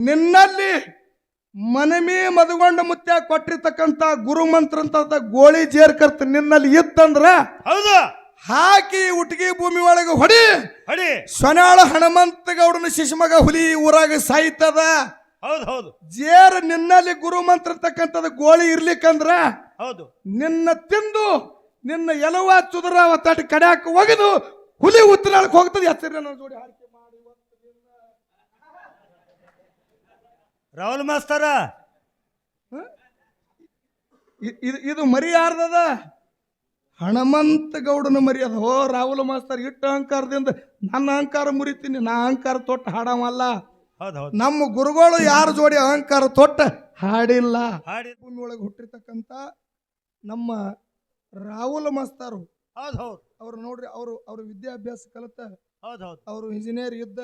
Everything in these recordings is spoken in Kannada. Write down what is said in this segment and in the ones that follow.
ನಿನ್ನಲ್ಲಿ ಮನಮಿ ಮದುಗೊಂಡು ಮುತ್ಯ ಕೊಟ್ಟಿರ್ತಕ್ಕಂತ ಗುರು ಮಂತ್ರ ಅಂತ ಗೋಳಿ ಜೇರ್ಕರ್ತ ನಿನ್ನಲ್ಲಿ ಇತ್ತಂದ್ರ ಹೌದು. ಹಾಕಿ ಉಟ್ಗಿ ಭೂಮಿ ಒಳಗೆ ಹೊಡಿ. ಹೊಡಿ. ಸೊನಾಳ ಹನುಮಂತ ಗೌಡನ ಶಿಶುಮಗ ಹುಲಿ ಊರಾಗ ಸಾಯ್ತದ. ಹೌದು ಹೌದು. ಜೇರ್ ನಿನ್ನಲ್ಲಿ ಗುರು ಮಂತ್ರ ಇರ್ತಕ್ಕಂಥದ್ದು ಗೋಳಿ ಇರ್ಲಿಕ್ಕಂದ್ರ ಹೌದು. ನಿನ್ನ ತಿಂದು ನಿನ್ನ ಎಲವ ಚುದರ ತಟ್ಟಿ ಕಡ್ಯಾಕ ಒಗೆದು ಹುಲಿ ಉತ್ತರಾಳಕ್ಕೆ ಹೋಗ್ತದೆ. ಹೆಸರಿನ ಜೋಡಿ ಹಾರಿಕೆ ಮಾಡಿ ಇವತ್ತು ನಿನ್ನ- ರಾಹುಲ್ ಮಾಸ್ತರ. ಇದು ಇದು ಮರಿ ಯಾರ್ದದ ಹಣಮಂತ ಗೌಡನ ಮರಿ ಅದ ಓ ರಾಹುಲ್ ಮಾಸ್ತರ್ ಇಟ್ಟು ಅಹಂಕಾರದಿಂದ ನನ್ನ ಅಹಂಕಾರ ಮುರಿತೀನಿ ನಾ ಅಹಂಕಾರ ತೊಟ್ಟ ಹಾಡವಲ್ಲ. ನಮ್ಮ ಗುರುಗಳು ಯಾರ ಜೋಡಿ ಅಹಂಕಾರ ತೊಟ್ಟ ಹಾಡಿಲ್ಲ? ಹಾಡಿ ಭೂಮಿ ಒಳಗೆ ಹುಟ್ಟಿರ್ತಕ್ಕಂಥ ನಮ್ಮ ರಾಹುಲ್ ಮಾಸ್ತರು. ಹೌದು ಹೌದು. ಅವ್ರು ನೋಡ್ರಿ ಅವರು ಅವ್ರ ವಿದ್ಯಾಭ್ಯಾಸ ಕಲಿತ ಅವರು ಇಂಜಿನಿಯರ್ ಇದ್ದ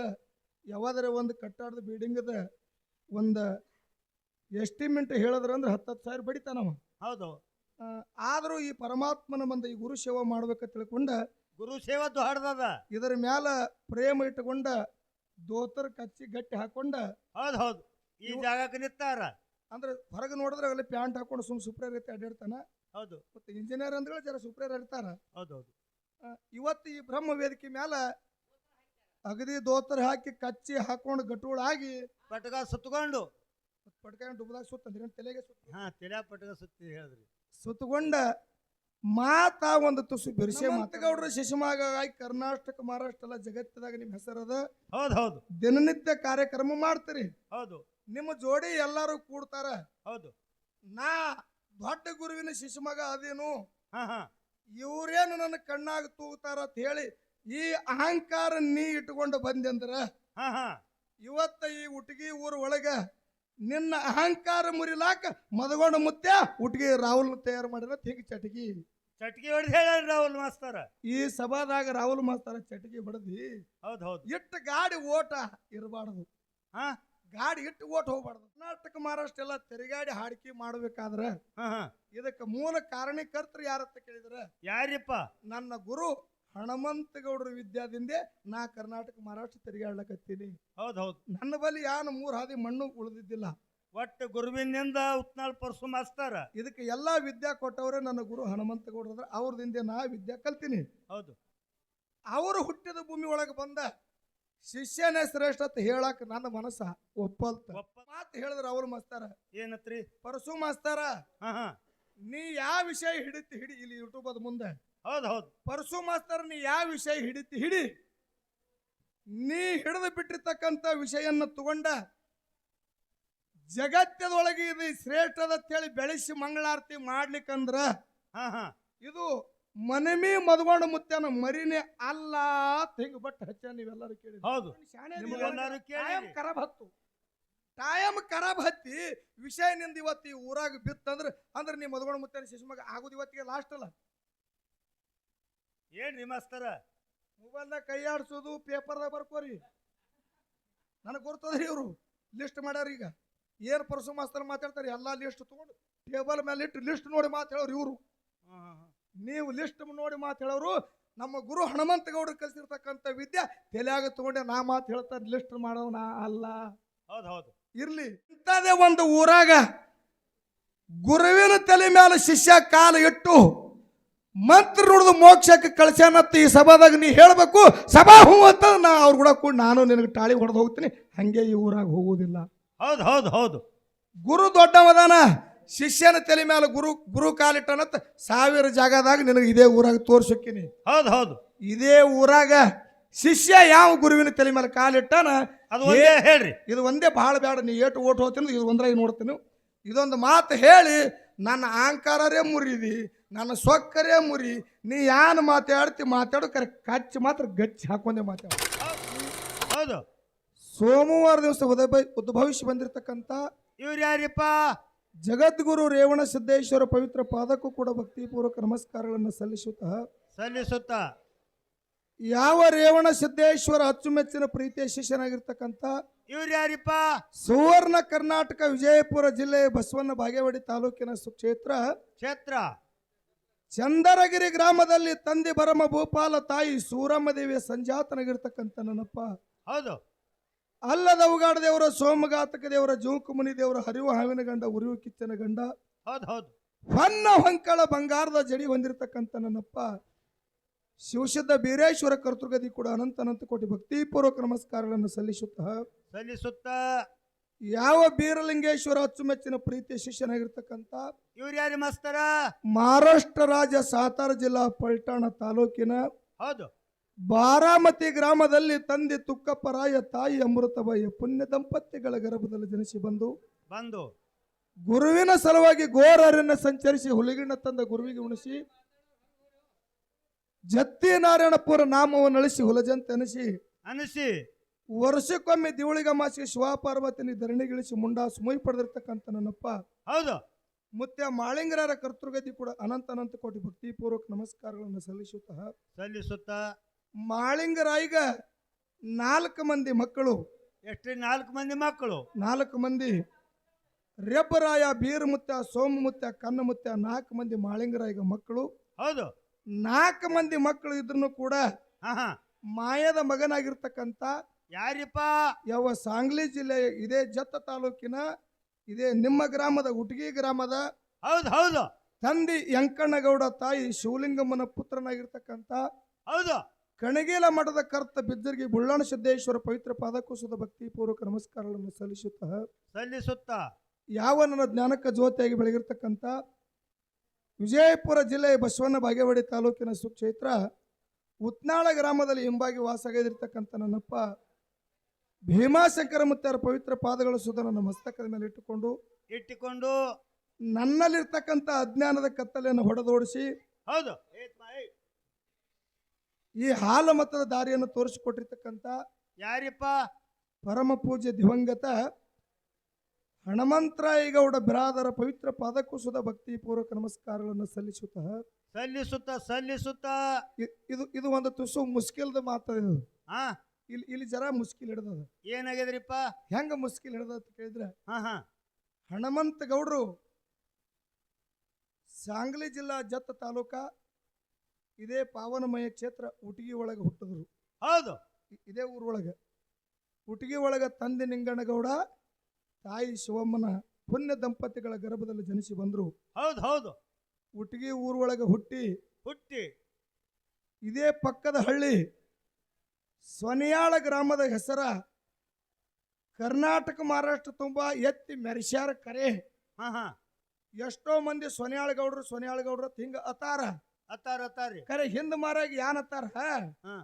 ಯಾವಾದ್ರೆ ಒಂದು ಕಟ್ಟಡದ ಬಿಲ್ಡಿಂಗದ ಒಂದು ಎಸ್ಟಿಮೇಟ್ ಹೇಳಿದ್ರಂದ್ರೆ ಹತ್ತತ್ತು ಸಾವಿರ ಬಡಿತಾನವ ಹೌದು. ಆದರೂ ಈ ಪರಮಾತ್ಮನ ಮುಂದೆ ಈ ಗುರು ಸೇವೆ ಮಾಡ್ಬೇಕ ತಿಳ್ಕೊಂಡ ಗುರು ಸೇವದ್ದು ಹಾಡ್ದದ ಇದರ ಮ್ಯಾಲ ಪ್ರೇಮ ಇಟ್ಟುಕೊಂಡ ದೋತರ ಕಚ್ಚಿ ಗಟ್ಟಿ ಹಾಕೊಂಡ ಹೌದು ಹೌದು. ಈ ಜಾಗಕ್ಕೆ ನಿತ್ತಾರ. ಅಂದ್ರೆ ಹೊರಗೆ ನೋಡಿದ್ರೆ ಅಲ್ಲಿ ಪ್ಯಾಂಟ್ ಹಾಕೊಂಡು ಸುಮ್ ಸುಪ್ರೇರ್ ರೀತಿ ಅಡ್ಡಿರ್ತಾನ ಹೌದು. ಮತ್ತೆ ಇಂಜಿನಿಯರ್ ಅಂದ್ರೆ ಜರ ಸುಪ್ರೇರ್ ಇರ್ತಾರ ಹೌದು ಹೌದು. ಇವತ್ತು ಈ ಬ್ರಹ್ಮ ವೇದಿಕೆ ಮ್ಯಾಲ ಅಗದಿ ದೋತರ ಹಾಕಿ ಕಚ್ಚಿ ಹಾಕೊಂಡು ಗಟ್ಟುಗಳಾಗಿ ಪಟಕ ಸುತ್ತಕೊಂಡು. ಪಟಕ ಡುಬ್ದಾಗ ಸುತ್ತಂದ್ರೆ ತಲೆಗೆ ಸುತ್ತ? ಹಾ ತಲೆ ಪಟಕ ಸುತ್ತಿ ಹೇಳಿದ್ರಿ ಸುತ್ತಕೊಂಡ ಮಾತಾ ಒಂದು ತುಸು ಬಿರ್ಸೆ ಮಾತಗೌಡ್ರ ಶಿಶುಮಾಗ ಆಗಿ ಕರ್ನಾಟಕ ಮಹಾರಾಷ್ಟ್ರ ಎಲ್ಲ ಜಗತ್ತದಾಗ ನಿಮ್ಮ ಹೆಸರದ ಹೌದು ಹೌದು. ದಿನನಿತ್ಯ ಕಾರ್ಯಕ್ರಮ ಮಾಡ್ತೀರಿ. ಹೌದು. ನಿಮ್ಮ ಜೋಡಿ ಎಲ್ಲರೂ ಕೂಡ್ತಾರ. ಹೌದು. ನಾ ದೊಡ್ಡ ಗುರುವಿನ ಶಿಶುಮಗ ಅದೇನು? ಹಾ ಹಾ. ಇವ್ರೇನು ನನ್ನ ಕಣ್ಣಾಗ ತೂಗುತ್ತಾರ ಅಂತ ಹೇಳಿ ಈ ಅಹಂಕಾರ ನೀ ಇಟ್ಕೊಂಡು ಬಂದೆಂದ್ರ ಹಾ ಹಾ. ಇವತ್ತ ಈ ಉಟ್ಗಿ ಊರ ಒಳಗ ನಿನ್ನ ಅಹಂಕಾರ ಮುರಿಲಾಕ ಮದಗೊಂಡ ಮುತ್ತೆ ಉಟ್ಗಿ ರಾಹುಲ್ ತಯಾರು ಮಾಡಿರ ಹಿಂಗ ಚಟಗಿ. ಚಟ್ಕಿ ಹೊಡೆದು ಹೇಳ ರಾಹುಲ್ ಮಾಸ್ತರ? ಈ ಸಭಾದಾಗ ರಾಹುಲ್ ಮಾಸ್ತರ ಚಟಗಿ ಹೊಡೆದಿ. ಹೌದು ಹೌದು. ಇಟ್ಟು ಗಾಡಿ ಓಟ ಇರಬಾರ್ದು. ಹಾ. ಗಾಡಿ ಇಟ್ಟು ಓಟ್ ಹೋಗ್ಬಾರ್ದು. ಕರ್ನಾಟಕ ಮಹಾರಾಷ್ಟ್ರ ಎಲ್ಲ ತೆರಿಗಾಡಿ ಹಾಡಿಕೆ ಮಾಡ್ಬೇಕಾದ್ರ ಹಾ ಹಾ. ಇದಕ್ಕೆ ಮೂಲ ಕಾರಣೀಕರ್ತರು ಯಾರತ್ತ ಕೇಳಿದ್ರ? ಯಾರಿಪ್ಪ? ನನ್ನ ಗುರು ಹನುಮಂತ ಗೌಡ್ರ ವಿದ್ಯಾದಿಂದೆ ನಾ ಕರ್ನಾಟಕ ಮಹಾರಾಷ್ಟ್ರ ತಿರುಗಾಡ್ಲಕತ್ತೀನಿ. ಹೌದು ಹೌದು. ನನ್ನ ಬಳಿ ಯಾನು ಮೂರು ಹಾದಿ ಮಣ್ಣು ಉಳಿದಿದ್ದಿಲ್ಲ. ಒಟ್ಟು ಗುರುವಿನಿಂದ ಉತ್ನಾಳ್ ಪರ್ಸು ಮಾಸ್ತಾರ. ಇದಕ್ಕೆ ಎಲ್ಲಾ ವಿದ್ಯಾ ಕೊಟ್ಟವರೇ ನನ್ನ ಗುರು ಹನುಮಂತ ಗೌಡ್ರ ಅದ್ರ. ಅವ್ರದಿಂದ ನಾ ವಿದ್ಯಾ ಕಲ್ತೀನಿ. ಹೌದು. ಅವರು ಹುಟ್ಟಿದ ಭೂಮಿ ಒಳಗೆ ಬಂದ ಶಿಷ್ಯನೇ ಶ್ರೇಷ್ಠ ಅಂತ ಹೇಳಕ್ ನನ್ನ ಮನಸ್ಸ ಒಪ್ಪಲ್ತ. ಒಪ್ಪ ಮಾತು ಹೇಳಿದ್ರ ಅವ್ರು ಮಾಸ್ತಾರ. ಏನತ್ರಿ? ಪರಸು ಮಾಸ್ತಾರ ನೀ ಯಾವ ವಿಷಯ ಹಿಡಿತಿ ಹಿಡಿ ಇಲ್ಲಿ ಯೂಟ್ಯೂಬ್ ಅದ ಮುಂದೆ. ಹೌದು ಹೌದು. ಪರಸು ಮಾಸ್ತರ್ ನೀ ಯಾವ ವಿಷಯ ಹಿಡಿತಿ ಹಿಡಿ. ನೀ ಹಿಡಿದು ಬಿಟ್ಟಿರ್ತಕ್ಕಂಥ ವಿಷಯನ್ನ ತಗೊಂಡ ಜಗತ್ತದೊಳಗೆ ಇದು ಶ್ರೇಷ್ಠದ ಹೇಳಿ ಬೆಳೆಸಿ ಮಂಗಳಾರತಿ ಮಾಡ್ಲಿಕ್ಕಂದ್ರ ಹಾ ಹಾ. ಇದು ಮನಮಿ ಮದ್ಗೊಂಡ ಮುತ್ತೇನ ಮರಿನೇ ಅಲ್ಲ ತೆಗ್ ಬಟ್ ಹಚ್ಚ ನೀವೆಲ್ಲರೂ ಕೇಳಿ ಹೌದು. ನಿಮಗೆಲ್ಲರೂ ಕೇಳಿ. ಹತ್ತು. ಟೈಮ್ ಖರಾಬ್ ಹತ್ತಿ ವಿಷಯ ನಿಂದ ಇವತ್ತು ಈ ಊರಾಗ ಬಿತ್ತಂದ್ರ ಅಂದ್ರೆ ನೀ ಮದ್ಗೊಂಡ ಮುತ್ತನ ಶಿಶುಮಗ ಆಗುದು ಇವತ್ತಿಗೆ ಲಾಸ್ಟ್ ಅಲ್ಲ. ಏನ್ರಿ ಮಾಸ್ತರ? ಮೊಬೈಲ್ದಾಗ ಕೈ ಆಡ್ಸೋದು ಪೇಪರ್ದಾಗ ಬರ್ಕೋರಿ. ನನಗೆ ಗೊತ್ತದ್ರಿ ಇವರು ಲಿಸ್ಟ್ ಮಾಡ್ಯಾರ ಈಗ. ಏನು ಪರಸು ಮಾಸ್ತರ್ ಮಾತಾಡ್ತಾರೆ ಎಲ್ಲ ಲಿಸ್ಟ್ ತೊಗೊಂಡು ಟೇಬಲ್ ಮೇಲೆ ಇಟ್ಟು ಲಿಸ್ಟ್ ನೋಡಿ ಮಾತಾಡೋರು ಇವರು. ಹಾ ಹಾ ಹಾ. ನೀವು ಲಿಸ್ಟ್ ನೋಡಿ ಮಾತಾಡೋರು ನಮ್ಮ ಗುರು ಹನುಮಂತ ಗೌಡರು ಕಲಿಸಿರ್ತಕ್ಕಂಥ ವಿದ್ಯೆ ತಲೆಯಾಗ ತಗೊಂಡೆ ನಾ ಮಾತು ಹೇಳ್ತಾರೆ ಲಿಸ್ಟ್ ಮಾಡೋನ ನಾ ಅಲ್ಲ. ಹೌದು ಹೌದು. ಇರ್ಲಿ. ಇಂಥದೇ ಒಂದು ಊರಾಗ ಗುರುವಿನ ತಲೆ ಮೇಲೆ ಶಿಷ್ಯ ಕಾಲ ಇಟ್ಟು ಮಂತ್ರ ನುಡಿದು ಮೋಕ್ಷಕ್ಕೆ ಕಳ್ಸ್ಯಾನತ್ತ ಈ ಸಭಾದಾಗ ನೀ ಹೇಳಬೇಕು ಸಭಾ ಹೂ ಅಂತ ನಾ ಅವ್ರ ಕೂಡ ಕೂಡ ನಾನು ನಿನಗೆ ತಾಳಿ ಹೊಡೆದು ಹೋಗ್ತೀನಿ. ಹಂಗೆ ಈ ಊರಾಗ ಹೋಗುವುದಿಲ್ಲ ಹೌದು ಹೌದು ಹೌದು. ಗುರು ದೊಡ್ಡವದಾನ ಶಿಷ್ಯನ ತಲೆ ಮೇಲೆ ಗುರು ಗುರು ಕಾಲಿಟ್ಟನತ್ತ ಸಾವಿರ ಜಾಗದಾಗ ನಿನಗೆ ಇದೇ ಊರಾಗ ತೋರ್ಸಕ್ಕಿನಿ ಹೌದು ಹೌದು. ಇದೇ ಊರಾಗ ಶಿಷ್ಯ ಯಾವ ಗುರುವಿನ ತಲೆ ಮೇಲೆ ಕಾಲಿಟ್ಟಾನ? ಅದು ಒಂದೇ ಹೇಳ್ರಿ. ಇದು ಒಂದೇ ಬಹಳ ಬೇಡ ನೀ ಏಟು ಓಟ್ ಹೋಗ್ತೀನಿ ಇದು ಒಂದ್ರಾಗಿ ನೋಡ್ತೀನಿ. ಇದೊಂದು ಮಾತು ಹೇಳಿ ನನ್ನ ಅಹಂಕಾರರೇ ಮುರಿದಿ. ನನ್ನ ಸೊಕ್ಕರೇ ಮುರಿ ನೀ ಯಾನ್ ಮಾತಾಡ್ತಿ ಮಾತಾಡೋ ಕರೆ ಕಚ್ಚಿ ಮಾತ್ರ ಗಚ್ಚಿ ಹಾಕೊಂಡೆ ಮಾತಾಡ ಹೌದು. ಸೋಮವಾರ ದಿವಸ ಉದಭ ಉದ್ಭವಿಸಿ ಬಂದಿರತಕ್ಕಂಥ ಇವ್ರು ಯಾರಿಪ್ಪ? ಜಗದ್ಗುರು ರೇವಣ ಸಿದ್ದೇಶ್ವರ ಪವಿತ್ರ ಪಾದಕ್ಕೂ ಕೂಡ ಭಕ್ತಿಪೂರ್ವಕ ನಮಸ್ಕಾರಗಳನ್ನು ಸಲ್ಲಿಸುತ್ತಾ. ಸಲ್ಲಿಸುತ್ತ. ಯಾವ ರೇವಣ ಸಿದ್ದೇಶ್ವರ ಅಚ್ಚುಮೆಚ್ಚಿನ ಪ್ರೀತಿಯ ಶಿಷ್ಯನಾಗಿರ್ತಕ್ಕಂಥ ಇವ್ರು ಯಾರಿಪ್ಪ? ಸುವರ್ಣ ಕರ್ನಾಟಕ ವಿಜಯಪುರ ಜಿಲ್ಲೆಯ ಬಸವನ ಬಾಗೇವಾಡಿ ತಾಲೂಕಿನ ಸುಕ್ಷೇತ್ರ ಕ್ಷೇತ್ರ. ಚಂದರಗಿರಿ ಗ್ರಾಮದಲ್ಲಿ ತಂದೆ ಬರಮ ಭೂಪಾಲ ತಾಯಿ ಸೂರಮ್ಮ ದೇವಿಯ ಸಂಜಾತನಾಗಿರ್ತಕ್ಕಂಥ ನನ್ನಪ್ಪ. ಹೌದು. ಅಲ್ಲದ ಉಗಾಡ ದೇವರ ಸೋಮಘಾತಕ ದೇವರ ಜೋಕುಮುನಿ ದೇವರ ಹರಿವು ಹಾವಿನ ಗಂಡ ಉರಿವು ಕಿಚ್ಚನ ಗಂಡ. ಹೌದು ಹೌದು. ಹೊನ್ನ ಹೊಂಕಳ ಬಂಗಾರದ ಜಡಿ ಹೊಂದಿರತಕ್ಕಂಥ ನನ್ನಪ್ಪ. ಶಿವಶುದ್ಧ ಬೀರೇಶ್ವರ ಕರ್ತೃಗದಿ ಕೂಡ ಅನಂತ ಅನಂತ ಕೋಟಿ ಭಕ್ತಿಪೂರ್ವಕ ನಮಸ್ಕಾರಗಳನ್ನು ಸಲ್ಲಿಸುತ್ತಾ. ಸಲ್ಲಿಸುತ್ತ. ಯಾವ ಬೀರಲಿಂಗೇಶ್ವರ ಅಚ್ಚುಮೆಚ್ಚಿನ ಪ್ರೀತಿ ಶಿಷ್ಯನಾಗಿರ್ತಕ್ಕಂಥ ಇವ್ರು ಯಾರು ಮಾಸ್ತರ? ಮಹಾರಾಷ್ಟ್ರ ರಾಜ್ಯ ಸಾತಾರ ಜಿಲ್ಲಾ ಪಲ್ಟಾಣ ತಾಲೂಕಿನ ಹೌದು. ಬಾರಾಮತಿ ಗ್ರಾಮದಲ್ಲಿ ತಂದೆ ತುಕ್ಕಪ್ಪರಾಯ ತಾಯಿ ಅಮೃತಬಾಯಿಯ ಪುಣ್ಯ ದಂಪತಿಗಳ ಗರ್ಭದಲ್ಲಿ ಜನಿಸಿ ಬಂದು ಬಂದು ಗುರುವಿನ ಸಲುವಾಗಿ ಗೋರರನ್ನ ಸಂಚರಿಸಿ ಹುಲಿಗಿಣ್ಣ ತಂದ ಗುರುವಿಗೆ ಉಣಿಸಿ ಜತ್ತಿ ನಾರಾಯಣಪುರ ನಾಮವನ್ನು ಅಳಿಸಿ ಹುಲಜಂತೆ ಅನಿಸಿ ಅನಿಸಿ. ವರ್ಷಕ್ಕೊಮ್ಮೆ ದಿವಳಿಗ ಮಾಸಿಗೆ ಶಿವಪಾರ್ವತಿನಿ ಧರಣಿಗಿಳಿಸಿ ಮುಂಡಾ ಸುಮೈ ಪಡೆದಿರ್ತಕ್ಕಂಥ ನನ್ನಪ್ಪ. ಹೌದು. ಮತ್ತೆ ಮಾಳಿಂಗರ ಕರ್ತೃಗತಿ ಕೂಡ ಅನಂತ ಅನಂತ ಕೋಟಿ ಭಕ್ತಿಪೂರ್ವಕ ನಮಸ್ಕಾರಗಳನ್ನು ಸಲ್ಲಿಸುತ್ತ. ಸಲ್ಲಿಸುತ್ತ. ಮಾಳಿಂಗರಾಯಿಗ ನಾಲ್ಕು ಮಂದಿ ಮಕ್ಕಳು. ಎಷ್ಟು ನಾಲ್ಕು ಮಂದಿ ಮಕ್ಕಳು. ನಾಲ್ಕು ಮಂದಿ. ರೆಬ್ಬರಾಯ ಬೀರಮುತ್ಯ ಸೋಮಮುತ್ಯ ಕನ್ನಮುತ್ಯ ನಾಲ್ಕು ಮಂದಿ ಮಾಳಿಂಗರಾಯಿಗ ಮಕ್ಕಳು. ಹೌದು. ನಾಲ್ಕು ಮಂದಿ ಮಕ್ಕಳು ಇದ್ರೂ ಕೂಡ ಮಾಯದ ಮಗನಾಗಿರ್ತಕ್ಕಂಥ ಯಾರಿಪ್ಪ? ಯಾವ ಸಾಂಗ್ಲಿ ಜಿಲ್ಲೆಯ ಇದೇ ಜತ್ತ ತಾಲೂಕಿನ ಇದೇ ನಿಮ್ಮ ಗ್ರಾಮದ ಉಟಗಿ ಗ್ರಾಮದ ಹೌದು ಹೌದು. ತಂದಿ ಯಂಕಣ್ಣಗೌಡ ತಾಯಿ ಶಿವಲಿಂಗಮ್ಮನ ಪುತ್ರನಾಗಿರ್ತಕ್ಕಂಥ ಹೌದು. ಕಣಗೇಲ ಮಠದ ಕರ್ತ ಬಿದ್ದರಿಗೆ ಬುಳ್ಳಾಣ ಸಿದ್ದೇಶ್ವರ ಪವಿತ್ರ ಪಾದಕುಸದ ಭಕ್ತಿಪೂರ್ವಕ ನಮಸ್ಕಾರಗಳನ್ನು ಸಲ್ಲಿಸುತ್ತ ಸಲ್ಲಿಸುತ್ತ. ಯಾವ ನನ್ನ ಜ್ಞಾನಕ್ಕೆ ಜ್ಯೋತಿಯಾಗಿ ಬೆಳಗಿರ್ತಕ್ಕಂಥ ವಿಜಯಪುರ ಜಿಲ್ಲೆಯ ಬಸವಣ್ಣ ಬಾಗೇವಾಡಿ ತಾಲೂಕಿನ ಸುಕ್ಷೇತ್ರ ಉತ್ನಾಳ ಗ್ರಾಮದಲ್ಲಿ ಹಿಂಬಾಗಿ ವಾಸಗೈದಿರ್ತಕ್ಕಂಥ ನನ್ನಪ್ಪ ಭೀಮಾಶಂಕರ ಮುತ್ತಾರ ಪವಿತ್ರ ಪಾದಗಳ ಸುದ ನನ್ನ ಮಸ್ತಕದ ಮೇಲೆ ಇಟ್ಟುಕೊಂಡು ಇಟ್ಟುಕೊಂಡು ನನ್ನಲ್ಲಿರ್ತಕ್ಕಂಥ ಅಜ್ಞಾನದ ಕತ್ತಲೆಯನ್ನು ಹೊಡೆದೋಡಿಸಿ ಹೌದು. ಈ ಹಾಲ ಮತದ ದಾರಿಯನ್ನು ತೋರಿಸಿಕೊಟ್ಟಿರ್ತಕ್ಕಂಥ ಯಾರಿಪ್ಪ? ಪರಮ ಪೂಜೆ ದಿವಂಗತ ಹಣಮಂತರಾಯಗೌಡ ಬಿರಾದರ ಪವಿತ್ರ ಪಾದಕುಸುದ ಭಕ್ತಿಪೂರ್ವಕ ನಮಸ್ಕಾರಗಳನ್ನು ಸಲ್ಲಿಸುತ್ತಾ. ಸಲ್ಲಿಸುತ್ತ ಸಲ್ಲಿಸುತ್ತ. ಇದು ಇದು ಒಂದು ತುಸು ಮುಸ್ಕಿಲ್ದ ಮಾತು ಇದು ಹಾ. ಇಲ್ಲಿ ಇಲ್ಲಿ ಜರ ಮುಸ್ಕಿಲ್ ಹಿಡ್ದದ. ಏನಾಗ್ಯದ್ರಿಪ್ಪ? ಹೆಂಗ ಮುಸ್ಕಿಲ್ ಹಿಡ್ದ ಅಂತ ಕೇಳಿದ್ರೆ? ಹಾ ಹಾ. ಹಣಮಂತ ಗೌಡ್ರು ಸಾಂಗ್ಲಿ ಜಿಲ್ಲಾ ಜತ್ತ ತಾಲೂಕ ಇದೇ ಪಾವನಮಯ ಕ್ಷೇತ್ರ ಉಟಗಿ ಒಳಗೆ ಹುಟ್ಟಿದ್ರು. ಹೌದು. ಇದೇ ಊರೊಳಗೆ ಉಟಗಿ ಒಳಗ ತಂದೆ ನಿಂಗಣ್ಣಗೌಡ ತಾಯಿ ಶಿವಮ್ಮನ ಪುಣ್ಯ ದಂಪತಿಗಳ ಗರ್ಭದಲ್ಲಿ ಜನಿಸಿ ಬಂದರು. ಹೌದು ಹೌದು. ಉಟಗಿ ಊರೊಳಗೆ ಹುಟ್ಟಿ ಹುಟ್ಟಿ. ಇದೇ ಪಕ್ಕದ ಹಳ್ಳಿ ಸ್ವನಿಯಾಳ ಗ್ರಾಮದ ಹೆಸರ ಕರ್ನಾಟಕ ಮಹಾರಾಷ್ಟ್ರ ತುಂಬ ಎತ್ತಿ ಮೆರೆಸ್ಯಾರ ಕರೆ. ಹಾ ಹಾ. ಎಷ್ಟೋ ಮಂದಿ ಸೊನ್ಯಾಳ ಗೌಡ್ರು ಸೊನ್ಯಾಳ ಗೌಡ್ರು ಹಿಂಗ ಅತಾರ ಅತ್ತಾರ ಅತ್ತಾರಿ ಕರೆ ಹಿಂದ ಮಾರಾಗ ಯಾನ್ ಅತ್ತಾರ ಹಾ?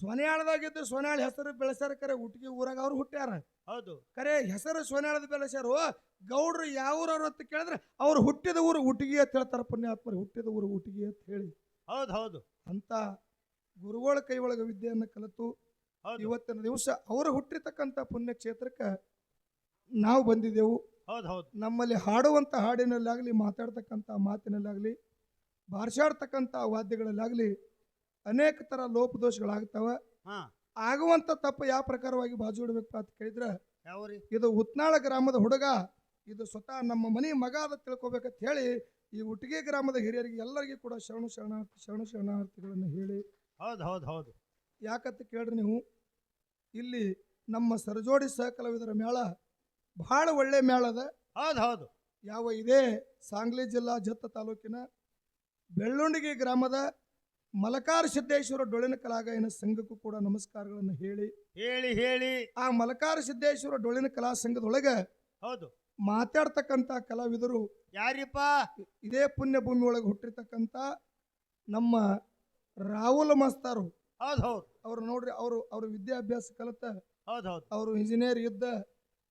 ಸೊನ್ಯಾಳದಾಗಿದ್ದು ಸೊನ್ಯಾಳ ಹೆಸರು ಬೆಳೆಸ್ಯಾರ ಕರೆ ಉಟ್ಗಿ ಊರಾಗ ಅವ್ರು ಹುಟ್ಟ್ಯಾರ ಹೌದು. ಕರೆ ಹೆಸರು ಸೊನ್ಯಾಳದ ಬೆಳೆಸ್ಯಾರು ಗೌಡ್ರು ಯಾವ ಊರವ್ರು ಅಂತ ಕೇಳಿದ್ರೆ ಅವ್ರು ಹುಟ್ಟಿದ ಊರು ಉಟ್ಗಿ ಅಂತ ಹೇಳ್ತಾರ ಪುಣ್ಯಾತ್ಮರು ಹುಟ್ಟಿದ ಊರು ಉಟ್ಗಿ ಅಂತ ಹೇಳಿ. ಹೌದು ಹೌದು. ಅಂತ ಗುರುಗಳ ಕೈ ಒಳಗೆ ವಿದ್ಯೆಯನ್ನು ಕಲಿತು ಇವತ್ತಿನ ದಿವಸ ಅವರು ಹುಟ್ಟಿರ್ತಕ್ಕಂಥ ಪುಣ್ಯಕ್ಷೇತ್ರಕ್ಕೆ ನಾವು ಬಂದಿದ್ದೆವು. ನಮ್ಮಲ್ಲಿ ಹಾಡುವಂಥ ಹಾಡಿನಲ್ಲಾಗಲಿ ಮಾತಾಡ್ತಕ್ಕಂಥ ಮಾತಿನಲ್ಲಾಗಲಿ ಬಾರ್ಸಾಡ್ತಕ್ಕಂಥ ವಾದ್ಯಗಳಲ್ಲಾಗಲಿ ಅನೇಕ ಥರ ಲೋಪದೋಷಗಳಾಗ್ತಾವೆ. ಆಗುವಂಥ ತಪ್ಪು ಯಾವ ಪ್ರಕಾರವಾಗಿ ಬಾಜು ಇಡಬೇಕು ಅಂತ ಕೇಳಿದ್ರೆ ಇದು ಉತ್ನಾಳ ಗ್ರಾಮದ ಹುಡುಗ ಇದು ಸ್ವತಃ ನಮ್ಮ ಮನೆ ಮಗ ಅದ ತಿಳ್ಕೊಬೇಕಂತ ಹೇಳಿ ಈ ಉಟ್ಟಿಗೆ ಗ್ರಾಮದ ಹಿರಿಯರಿಗೆ ಎಲ್ಲರಿಗೂ ಕೂಡ ಶರಣು ಶರಣಾರ್ಥಿ ಶರಣು ಶರಣಾರ್ಥಿಗಳನ್ನು ಹೇಳಿ ಹೌದು ಹೌದು ಹೌದು. ಯಾಕಂತ ಕೇಳ್ರಿ ನೀವು? ಇಲ್ಲಿ ನಮ್ಮ ಸರಜೋಡಿ ಸಹಕಲಾವಿದರ ಮೇಳ ಬಹಳ ಒಳ್ಳೆ ಮೇಳ ಅದ. ಹೌದು ಹೌದು. ಯಾವ ಇದೇ ಸಾಂಗ್ಲಿ ಜಿಲ್ಲಾ ಜತ್ತ ತಾಲೂಕಿನ ಬೆಳ್ಳುಂಡಿಗೆ ಗ್ರಾಮದ ಮಲಕಾರ ಸಿದ್ದೇಶ್ವರ ಡೊಳ್ಳಿನ ಕಲಾಗಾಯನ ಸಂಘಕ್ಕೂ ಕೂಡ ನಮಸ್ಕಾರಗಳನ್ನು ಹೇಳಿ ಹೇಳಿ ಹೇಳಿ. ಆ ಮಲಕಾರ ಸಿದ್ದೇಶ್ವರ ಡೊಳ್ಳಿನ ಕಲಾ ಸಂಘದೊಳಗೆ ಹೌದು. ಮಾತಾಡ್ತಕ್ಕಂಥ ಕಲಾವಿದರು ಯಾರಿಪ್ಪ? ಇದೇ ಪುಣ್ಯ ಭೂಮಿ ಒಳಗೆ ಹುಟ್ಟಿರ್ತಕ್ಕಂಥ ನಮ್ಮ ರಾಹುಲ್ ಮಸ್ತಾರು. ಹೌದು ಹೌದು. ಅವ್ರು ನೋಡ್ರಿ ಅವರು ಅವ್ರ ವಿದ್ಯಾಭ್ಯಾಸ ಕಲಿತ ಹೌದು ಹೌದು. ಅವರು ಇಂಜಿನಿಯರ್ ಇದ್ದ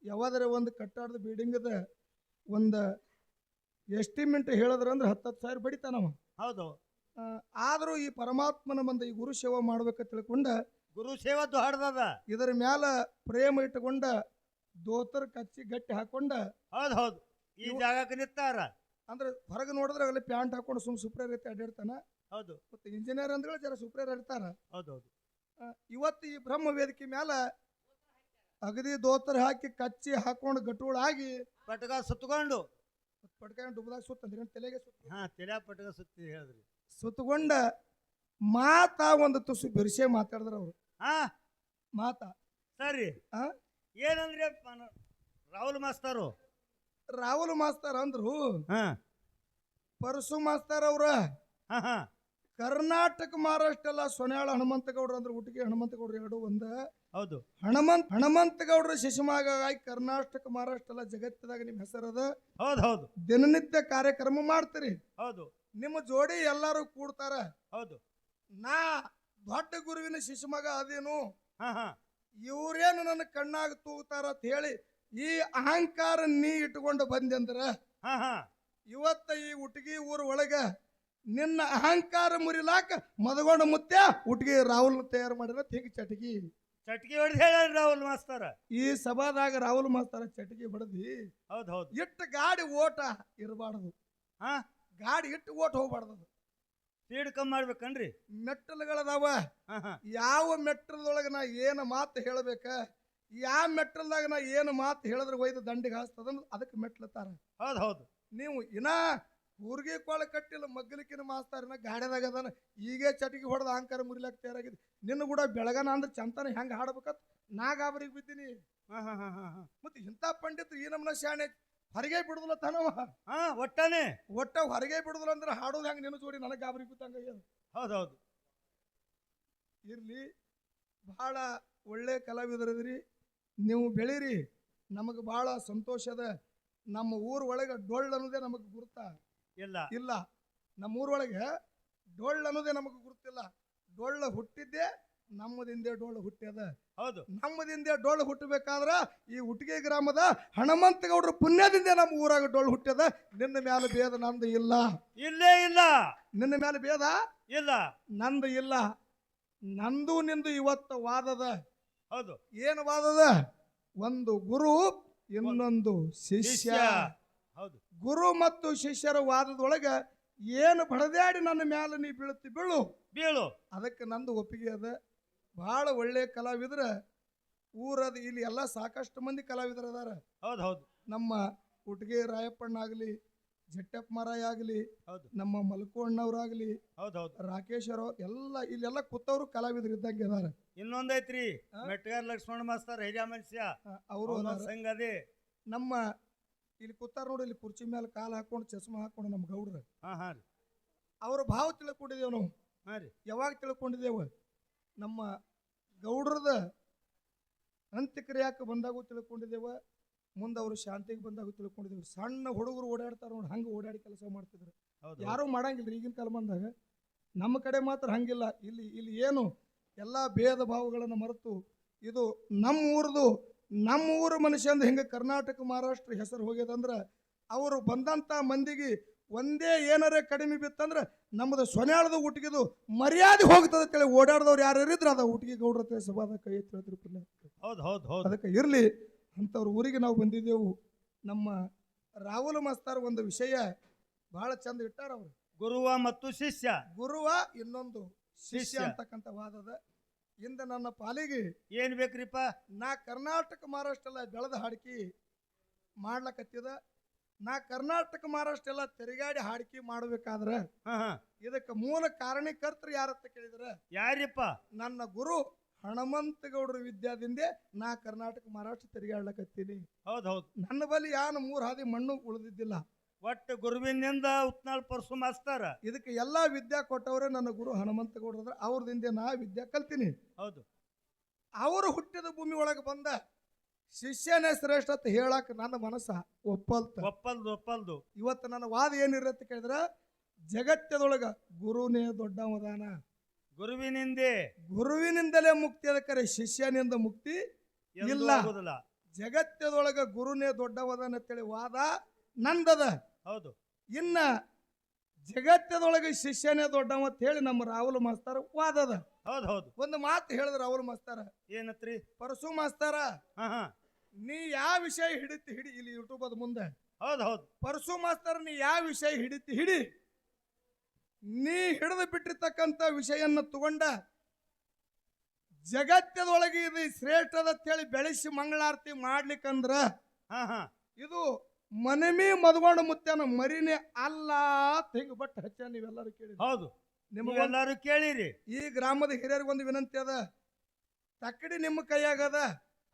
ಯಾವಾದರೆ ಒಂದು ಕಟ್ಟಡದ ಬಿಲ್ಡಿಂಗದ ಒಂದು ಎಸ್ಟಿಮೇಟ್ ಹೇಳಿದ್ರಂದ್ರೆ ಹತ್ತತ್ತು ಸಾವಿರ ಬಡಿತಾನವ ಹೌದು ಆದರೂ ಈ ಪರಮಾತ್ಮನ ಬಂದು ಈ ಗುರು ಸೇವೆ ಮಾಡ್ಬೇಕ ತಿಳ್ಕೊಂಡ ಗುರು ಸೇವಾ ಹಾಡ್ದದ ಇದರ ಮ್ಯಾಲ ಪ್ರೇಮ ಇಟ್ಟುಕೊಂಡ ದೋತರ ಕಚ್ಚಿ ಗಟ್ಟಿ ಹಾಕೊಂಡ ಹೌದು ಹೌದು. ಈ ಜಾಗಕ್ಕೆ ನಿಂತಾರ ಅಂದ್ರೆ ಹೊರಗೆ ನೋಡಿದ್ರೆ ಅಲ್ಲಿ ಪ್ಯಾಂಟ್ ಹಾಕೊಂಡು ಸುಮ್ ಸುಪ್ರ ರೀತಿ ಅಡ್ಡಾಡ್ತಾನ ಹೌದು. ಮತ್ತು ಇಂಜಿನಿಯರ್ ಅಂದ್ರೆ ಜರ ಸುಪ್ರಿಯರ್ ಇರ್ತಾರೆ. ಹೌದು ಹೌದು. ಇವತ್ತು ಈ ಬ್ರಹ್ಮ ವೇದಿಕೆ ಮ್ಯಾಲ ಅಗದಿ ದೋತರ ಹಾಕಿ ಕಚ್ಚಿ ಹಾಕೊಂಡು ಗಟ್ಟುಗಳಾಗಿ ಪಟಕ ಸುತ್ತಕೊಂಡು. ಪಡ್ಕಾಯ ಡುಬ್ದಾಗ ಸುತ್ತಂದ್ರೆ? ತಲೆಗೆ ಸುತ್ತ ಹಾ ತಲೆ ಪಟಕ ಸುತ್ತಿ ಹೇಳಿದ್ರಿ ಸುತ್ತಕೊಂಡ ಮಾತಾ ಒಂದು ತುಸು ಬಿರ್ಸೆ ಮಾತಾಡಿದ್ರ ಅವರು. ಹಾ. ಮಾತಾ. ಸರಿ. ಆ? ಏನಂದ್ರೆ ರಾಹುಲ್ ಮಾಸ್ತರು? ರಾಹುಲ್ ಮಾಸ್ತರ್ ಅಂದ್ರು ಹಾ. ಪರಸು ಮಾಸ್ತರ್ ಅವ್ರ. ಹಾ ಹಾ. ಕರ್ನಾಟಕ ಮಹಾರಾಷ್ಟ್ರ ಎಲ್ಲ ಸೊನ್ಯಾಳ ಹನುಮಂತಗೌಡ್ರ ಅಂದ್ರೆ ಹುಟ್ಟಿಗೆ ಹನುಮಂತಗೌಡ್ರ ಎರಡು ಒಂದ. ಹೌದು. ಹನುಮಂತ ಹನುಮಂತಗೌಡ್ರ ಶಿಶುಮಾಗ ಆಗಿ ಕರ್ನಾಟಕ ಮಹಾರಾಷ್ಟ್ರ ಎಲ್ಲ ಜಗತ್ತದಾಗ ನಿಮ್ಮ ಹೆಸರದ ಹೌದು ಹೌದು. ದಿನನಿತ್ಯ ಕಾರ್ಯಕ್ರಮ ಮಾಡ್ತೀರಿ. ಹೌದು. ನಿಮ್ಮ ಜೋಡಿ ಎಲ್ಲಾರು ಕೂಡ್ತಾರ. ಹೌದು. ನಾ ದೊಡ್ಡ ಗುರುವಿನ ಶಿಶುಮಗ ಅದೇನು ಹಾ ಹಾ. ಇವ್ರೇನು ನನ್ನ ಕಣ್ಣಾಗ ತೂಗ್ತಾರ ಅಂತ ಹೇಳಿ ಈ ಅಹಂಕಾರ ನೀ ಇಟ್ಕೊಂಡು ಬಂದೆ ಅಂದ್ರ ಹಾ ಹಾ. ಇವತ್ತ ಈ ಉಟ್ಗಿ ಊರ ಒಳಗ ನಿನ್ನ ಅಹಂಕಾರ ಮುರಿಲಾಕ ಮದಗೊಂಡ ಮುತ್ತೆ ಉಟ್ಗಿ ರಾಹುಲ್ ತಯಾರು ಮಾಡಿರ ತೆಗಿ ಚಟಗಿ. ಚಟ್ಕಿ ಹೊಡೆದು ಹೇಳ ರಾಹುಲ್ ಮಾಸ್ತರ? ಈ ಸಭಾದಾಗ ರಾಹುಲ್ ಮಾಸ್ತರ ಚಟಗಿ ಹೊಡೆದಿ. ಹೌದು ಹೌದು. ಇಟ್ಟು ಗಾಡಿ ಓಟ ಇರಬಾರ್ದು. ಹಾ? ಗಾಡಿ ಇಟ್ಟು ಓಟ ಹೋಗ್ಬಾರ್ದು. ಸ್ಪೀಡ್ ಕಮ್ಮಿ ಮಾಡ್ಬೇಕನ್ರಿ? ಮೆಟ್ಟಲುಗಳದಾವ. ಯಾವ ಮೆಟ್ಟಲದೊಳಗ ನಾ ಏನು ಮಾತು ಹೇಳಬೇಕ ಯಾವ ಮೆಟ್ಟಲ್ದಾಗ ನಾ ಏನು ಮಾತು ಹೇಳಿದ್ರೆ ಒಯ್ದು ದಂಡಿಗೆ ಹಾಸ್ತದ ಅದಕ್ಕೆ ಮೆಟ್ಲತ್ತಾರ. ಹೌದು ಹೌದು. ನೀವು ಇನ್ನ ಊರಿಗೆ ಕೊಳ ಕಟ್ಟಿಲ್ಲ ಮಗ್ಗಲಿಕ್ಕಿನ ಮಾಸ್ತಾರಿನ ಗಾಡ್ಯದಾಗ ಅದಾನ. ಈಗೇ ಚಟಿಗೆ ಹೊಡೆದ ಅಹಂಕಾರ ಮುರಿಲಾಕ ತಯಾರಾಗಿದೆ ನಿನ್ನ ಕೂಡ ಬೆಳಗನ ಅಂದ್ರೆ ಚಂತನ ಹೆಂಗೆ ಹಾಡ್ಬೇಕತ್? ನಾ ಗಾಬರಿಗೆ ಬಿದ್ದೀನಿ. ಹಾ ಹಾ ಹಾ ಹಾ ಹಾ. ಮತ್ತೆ ಇಂಥ ಪಂಡಿತರು ಈ ನಮ್ಮನ ಶಾಣೆ ಹೊರಗೆ ಬಿಡುದಿಲ್ಲ ತಾನವ. ಹಾ ಒಟ್ಟನೆ. ಒಟ್ಟ ಹೊರಗೆ ಬಿಡುದಿಲ್ಲ ಅಂದ್ರೆ ಹಾಡೋದು ಹೆಂಗೆ ನಿನ್ನ ಜೋಡಿ ನನಗೆ ಗಾಬರಿ ಬಿತ್ತಂಗ ಹೌದು ಹೌದು ಇರ್ಲಿ ಭಾಳ ಒಳ್ಳೆ ಕಲಾವಿದರದ್ರಿ. ನೀವು ಬೆಳೀರಿ. ನಮಗೆ ಭಾಳ ಸಂತೋಷದ ನಮ್ಮ ಊರ ಒಳಗೆ ಡೊಳ್ಳು ಅನ್ನೋದೇ ನಮಗೆ ಗುರುತ. ಇಲ್ಲ. ಇಲ್ಲ. ನಮ್ಮ ಊರೊಳಗೆ ಡೊಳ್ಳು ಅನ್ನೋದೇ ನಮಗೆ ಗುರುತಿಲ್ಲ. ಡೊಳ್ಳು ಹುಟ್ಟಿದ್ದೆ ನಮ್ಮದಿಂದೆ ಡೊಳ್ಳು ಹುಟ್ಟ್ಯದ ಹೌದು. ನಮ್ಮದಿಂದೆ ಡೊಳ್ಳು ಹುಟ್ಟಬೇಕಾದ್ರ ಈ ಹುಟ್ಟಿಗೆ ಗ್ರಾಮದ ಹನುಮಂತಗೌಡ್ರ ಪುಣ್ಯದಿಂದ ನಮ್ಮ ಊರಾಗ ಡೊಳ್ಳು ಹುಟ್ಟ್ಯದ ನಿನ್ನ ಮ್ಯಾಲ ಭೇದ ನಂದು ಇಲ್ಲ. ಇಲ್ಲೇ ಇಲ್ಲ. ನಿನ್ನ ಮ್ಯಾಲ ಭೇದ ಇಲ್ಲ. ನಂದು ಇಲ್ಲ. ನಂದು ನಿಂದು ಇವತ್ತು ವಾದದ. ಹೌದು. ಏನು ವಾದದ? ಒಂದು ಗುರು ಇನ್ನೊಂದು ಶಿಷ್ಯ. ಗುರು ಮತ್ತು ಶಿಷ್ಯರ ವಾದದೊಳಗ ಏನು ಬಡದಾಡಿ ನನ್ನ ಮ್ಯಾಲ ನೀ ಬೀಳುತ್ತಿ ಬೀಳು. ಬೀಳು. ಅದಕ್ಕೆ ನಂದು ಒಪ್ಪಿಗೆ ಅದ. ಬಹಳ ಒಳ್ಳೆ ಕಲಾವಿದ್ರ. ಊರದ ಇಲ್ಲಿ ಎಲ್ಲ ಸಾಕಷ್ಟು ಮಂದಿ ಕಲಾವಿದರ ಅದಾರ. ಹೌದು ಹೌದು. ನಮ್ಮ ಉಟ್ಗೆ ರಾಯಪ್ಪಣ್ಣ ಆಗಲಿ ಜಟ್ಟಪ್ಪ ಮಾರಾಯ ಆಗಲಿ ಹೌದು. ನಮ್ಮ ಮಲ್ಕೋಣ್ಣವ್ರಾಗಲಿ ಹೌದು ಹೌದು. ರಾಕೇಶ್ ಅವರು ಎಲ್ಲ ಇಲ್ಲೆಲ್ಲ ಕೂತವ್ರು ಕಲಾವಿದರು ಇದ್ದಂಗೆ ಅದಾರ. ಇನ್ನೊಂದೈತ್ರಿ? ಮೆಟ್ಗಾರ್ ಲಕ್ಷ್ಮಣ ಮಾಸ್ತರ್ ಹಿರಿಯ ಮನುಷ್ಯ ಅವರು ಸಂಗದಿ ನಮ್ಮ ಇಲ್ಲಿ ಕೂತಾರ ನೋಡಿ ಇಲ್ಲಿ ಕುರ್ಚಿ ಮೇಲೆ ಕಾಲು ಹಾಕೊಂಡು ಚಸ್ಮಾ ಹಾಕೊಂಡು ನಮ್ಮ ಗೌಡ್ರ. ಹಾ ಹಾ ರೀ. ಅವ್ರ ಭಾವ ತಿಳ್ಕೊಂಡಿದ್ದೇವೆ ನಾವು. ಹಾ ರೀ. ಯಾವಾಗ ತಿಳ್ಕೊಂಡಿದ್ದೇವೆ ನಮ್ಮ ಗೌಡ್ರದ ಅಂತ್ಯಕ್ರಿಯಾಕ ಬಂದಾಗೂ ತಿಳ್ಕೊಂಡಿದ್ದೇವೆ ಮುಂದೆ ಅವರು ಶಾಂತಿಗೆ ಬಂದಾಗ ತಿಳ್ಕೊಂಡಿದ್ದೇವೆ ಸಣ್ಣ ಹುಡುಗರು ಓಡಾಡ್ತಾರ ನೋಡಿ ಹಂಗೆ ಓಡಾಡಿ ಕೆಲಸ ಮಾಡ್ತಿದ್ರು. ಹೌದು ಯಾರೂ ಮಾಡಂಗಿಲ್ಲ ಈಗಿನ ಕಾಲ ಬಂದಾಗ. ನಮ್ಮ ಕಡೆ ಮಾತ್ರ ಹಂಗಿಲ್ಲ. ಇಲ್ಲಿ ಇಲ್ಲಿ ಏನು ಎಲ್ಲ ಭೇದ ಭಾವಗಳನ್ನು ಮರೆತು ಇದು ನಮ್ಮ ಊರದು ನಮ್ಮ ಊರ ಮನುಷ್ಯ ಅಂದ್ರೆ ಹಿಂಗೆ ಕರ್ನಾಟಕ ಮಹಾರಾಷ್ಟ್ರ ಹೆಸರು ಹೋಗ್ಯದಂದ್ರೆ ಅವರು ಬಂದಂಥ ಮಂದಿಗೆ ಒಂದೇ ಏನಾರೇ ಕಡಿಮೆ ಬಿತ್ತಂದ್ರೆ ನಮ್ಮದು ಸೊನ್ಯಾಳದ ಊಟಿಗೆದು ಮರ್ಯಾದೆ ಹೋಗ್ತದೆ ಅಂತೇಳಿ ಓಡಾಡ್ದವ್ರು ಯಾರು ಇದ್ರೆ ಅದ ಊಟಿಗೆ ಗೌಡ್ರ ಸಭಾದ ಕೈ ಹೇಳ್ತಿರು ಹೌದು ಹೌದು ಹೌದು. ಅದಕ್ಕೆ ಇರಲಿ ಅಂಥವ್ರ ಊರಿಗೆ ನಾವು ಬಂದಿದ್ದೆವು. ನಮ್ಮ ರಾಹುಲ್ ಮಾಸ್ತಾರ್ ಒಂದು ವಿಷಯ ಬಹಳ ಚಂದ ಇಟ್ಟಾರ ಅವರು ಗುರುವ ಮತ್ತು ಶಿಷ್ಯ. ಗುರುವ ಇನ್ನೊಂದು ಶಿಷ್ಯ. ಅಂತಕ್ಕಂಥ ವಾದದ ಇಂದ ನನ್ನ ಪಾಲಿಗೆ ಏನ್ ಬೇಕ್ರಿಪ್ಪ? ನಾ ಕರ್ನಾಟಕ ಮಹಾರಾಷ್ಟ್ರ ಎಲ್ಲ ಬೆಳೆದ ಹಾಡಿಕೆ ಮಾಡ್ಲಕತ್ತಿದ ನಾ ಕರ್ನಾಟಕ ಮಹಾರಾಷ್ಟ್ರ ಎಲ್ಲ ತಿರುಗಾಡಿ ಹಾಡಿಕೆ ಮಾಡ್ಬೇಕಾದ್ರ ಇದಕ್ಕೆ ಮೂಲ ಕಾರಣೀಕರ್ತರು ಯಾರತ್ತ ಕೇಳಿದ್ರ? ಯಾರಿಪ್ಪ? ನನ್ನ ಗುರು ಹನುಮಂತಗೌಡರ ವಿದ್ಯಾದಿಂದೆ ನಾ ಕರ್ನಾಟಕ ಮಹಾರಾಷ್ಟ್ರ ತಿರುಗಾಡ್ಲಕತ್ತೀನಿ. ಹೌದು ಹೌದು. ನನ್ನ ಬಳಿ ಯಾನ ಮೂರು ಹಾದಿ ಮಣ್ಣು ಉಳಿದಿದ್ದಿಲ್ಲ. ಒಟ್ಟು ಗುರುವಿನಿಂದ ಉತ್ನಾಳ್ ಪರ್ಸು ಮಾಸ್ತಾರ. ಇದಕ್ಕೆ ಎಲ್ಲ ವಿದ್ಯಾ ಕೊಟ್ಟವರೇ ನನ್ನ ಗುರು ಹನುಮಂತ ಹನುಮಂತಗೌಡ್ರ ಅವ್ರದಿಂದ ನಾ ವಿದ್ಯಾ ಕಲ್ತೀನಿ. ಹೌದು. ಅವರು ಹುಟ್ಟಿದ ಭೂಮಿ ಒಳಗೆ ಬಂದ ಶಿಷ್ಯನೇ ಶ್ರೇಷ್ಠ ಅಂತ ಹೇಳಕ್ ನನ್ನ ಮನಸ್ಸ ಒಪ್ಪಲ್ತ. ಒಪ್ಪಲ್ದು ಒಪ್ಪಲ್ದು. ಇವತ್ತು ನನ್ನ ವಾದ ಏನಿರತ್ತೆ ಕೇಳಿದ್ರ ಜಗತ್ತದೊಳಗ ಗುರುನೇ ದೊಡ್ಡವದಾನ ಗುರುವಿನಿಂದೆ. ಗುರುವಿನಿಂದಲೇ ಮುಕ್ತಿ ಅದಕ್ಕರೆ ಶಿಷ್ಯನಿಂದ ಮುಕ್ತಿ ಇಲ್ಲ. ಆಗುದಿಲ್ಲ ಜಗತ್ತದೊಳಗ ಗುರುನೇ ದೊಡ್ಡವದಾನ ಅಂತೇಳಿ ವಾದ ನಂದದ. ಹೌದು. ಇನ್ನ ಜಗತ್ತದೊಳಗೆ ಶಿಷ್ಯನೇ ದೊಡ್ಡವ ಅಂತ ಹೇಳಿ ನಮ್ಮ ರಾಹುಲ್ ಮಾಸ್ತಾರ ವಾದದ. ಹೌದು ಹೌದು. ಒಂದು ಮಾತು ಹೇಳಿದ್ರ ರಾಹುಲ್ ಮಾಸ್ತಾರ. ಏನತ್ರಿ? ಪರಸು ಮಾಸ್ತಾರ ಹಾ ಹಾ. ನೀ ಯಾವ ವಿಷಯ ಹಿಡಿತಿ ಹಿಡಿ ಇಲ್ಲಿ ಯೂಟ್ಯೂಬ್ ಅದ ಮುಂದೆ. ಹೌದು ಹೌದು. ಪರಸು ಮಾಸ್ತಾರ ನೀ ಯಾವ ವಿಷಯ ಹಿಡಿತಿ ಹಿಡಿ. ನೀ ಹಿಡಿದು ಬಿಟ್ಟಿರ್ತಕ್ಕಂಥ ವಿಷಯನ್ನ ತಗೊಂಡ ಜಗತ್ತದೊಳಗೆ ಇದು ಶ್ರೇಷ್ಠದ ಅಂತೇಳಿ ಬೆಳೆಸಿ ಮಂಗಳಾರತಿ ಮಾಡ್ಲಿಕ್ಕಂದ್ರ ಹಾ ಹಾ. ಇದು ಮನಮಿ ಮದ್ಗೊಂಡ ಮುತ್ತೇನ ಮರಿನೇ ಅಲ್ಲ ಅಂತ ಹಿಂಗ ಬಟ್ ಹಚ್ಚ ನೀವೆಲ್ಲರೂ ಕೇಳಿ ಹೌದು. ನಿಮ್ಗೆಲ್ಲಾರು ನೀವೆಲ್ಲರೂ ಕೇಳಿರಿ. ಈ ಗ್ರಾಮದ ಹಿರಿಯರಿಗೊಂದು ವಿನಂತಿ ಅದ. ತಕ್ಕಡಿ ನಿಮ್ಮ ಕೈಯಾಗದ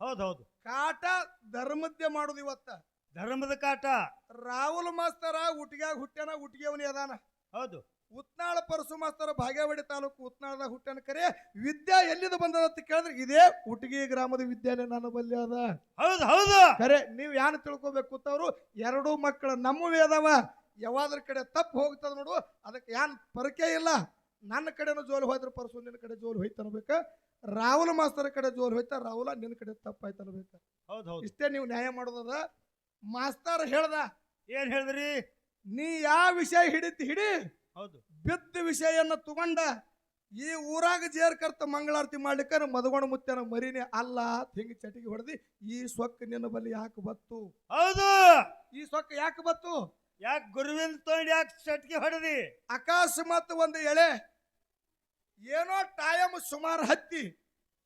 ಹೌದು ಹೌದು ಕಾಟ ಧರ್ಮದ ಮಾಡುದು ಇವತ್ತ. ಧರ್ಮದ ಕಾಟ. ರಾಹುಲ್ ಮಾಸ್ತರ ಹುಟ್ಗ್ಯಾಗ ಹುಟ್ಟ್ಯಾನ ಅವನಿ ಅದಾನ. ಹೌದು. ಉತ್ನಾಳ ಪರಸು ಮಾಸ್ತರ ಭಾಗ್ಯವಾಡಿ ತಾಲೂಕು ಉತ್ನಾಳದ ಹುಟ್ಟನ ಕರೆ ವಿದ್ಯಾ ಎಲ್ಲಿಂದ ಬಂದದ ಅಂತ ಕೇಳಿದ್ರೆ ಇದೇ ಉಟ್ಗಿ ಗ್ರಾಮದ ವಿದ್ಯಾಲಯ ನನ್ನ ಬಲ್ಲಿ ಅದ. ಹೌದು ಹೌದು. ಖರೆ ನೀವು ಯಾರು ತಿಳ್ಕೊಬೇಕು ಅಂತವ್ರು ಎರಡೂ ಮಕ್ಕಳು ನಮ್ಮವೇ ಅದಾವ. ಯಾವಾದ್ರ ಕಡೆ ತಪ್ಪು ಹೋಗ್ತದ ನೋಡು. ಅದಕ್ಕೆ ಯಾನ್ ಪರಕೆ ಇಲ್ಲ. ನನ್ನ ಕಡೆನೂ ಜೋಲು ಹೋದ್ರೆ ಪರಸು ನಿನ್ನ ಕಡೆ ಜೋಲು ಹೋಯ್ತು ಅನ್ಬೇಕ. ರಾಹುಲ್ ಮಾಸ್ತರ ಕಡೆ ಜೋಲು ಹೋಯ್ತಾ ರಾಹುಲ ನಿನ್ನ ಕಡೆ ತಪ್ಪಾಯ್ತು ಅನ್ಬೇಕ. ಹೌದು ಹೌದು. ಇಷ್ಟೇ ನೀವು ನ್ಯಾಯ ಮಾಡೋದದ. ಮಾಸ್ತರ್ ಹೇಳ್ದ ಏನ್ ಹೇಳಿದ್ರಿ? ನೀ ಯಾವ ವಿಷಯ ಹಿಡಿತಿ ಹಿಡಿ. ಹೌದು. ಬಿದ್ದ ವಿಷಯನ್ನ ತಗೊಂಡ ಈ ಊರಾಗ ಜೇರ್ ಕರ್ತ ಮಂಗಳಾರತಿ ಮಾಡ್ಲಿಕ್ಕೆ ಮದಗೊಂಡ ಮುತ್ತನ ಮರಿನೇ ಅಲ್ಲ ಅಂತ ಹಿಂಗೆ ಚಟಿಗೆ ಹೊಡೆದಿ ಈ ಸೊಕ್ಕ ನಿನ್ನ ಬಲ್ಲಿ ಯಾಕೆ ಬತ್ತು? ಹೌದು. ಈ ಸೊಕ್ಕ ಯಾಕೆ ಬತ್ತು? ಯಾಕೆ ಗುರುವಿನ ತೊಗೊಂಡು ಯಾಕೆ ಚಟಿಗೆ ಹೊಡೆದಿ? ಅಕಸ್ಮಾತ್ ಒಂದು ಎಳೆ ಏನೋ ಟೈಮ್ ಸುಮಾರು ಹತ್ತಿ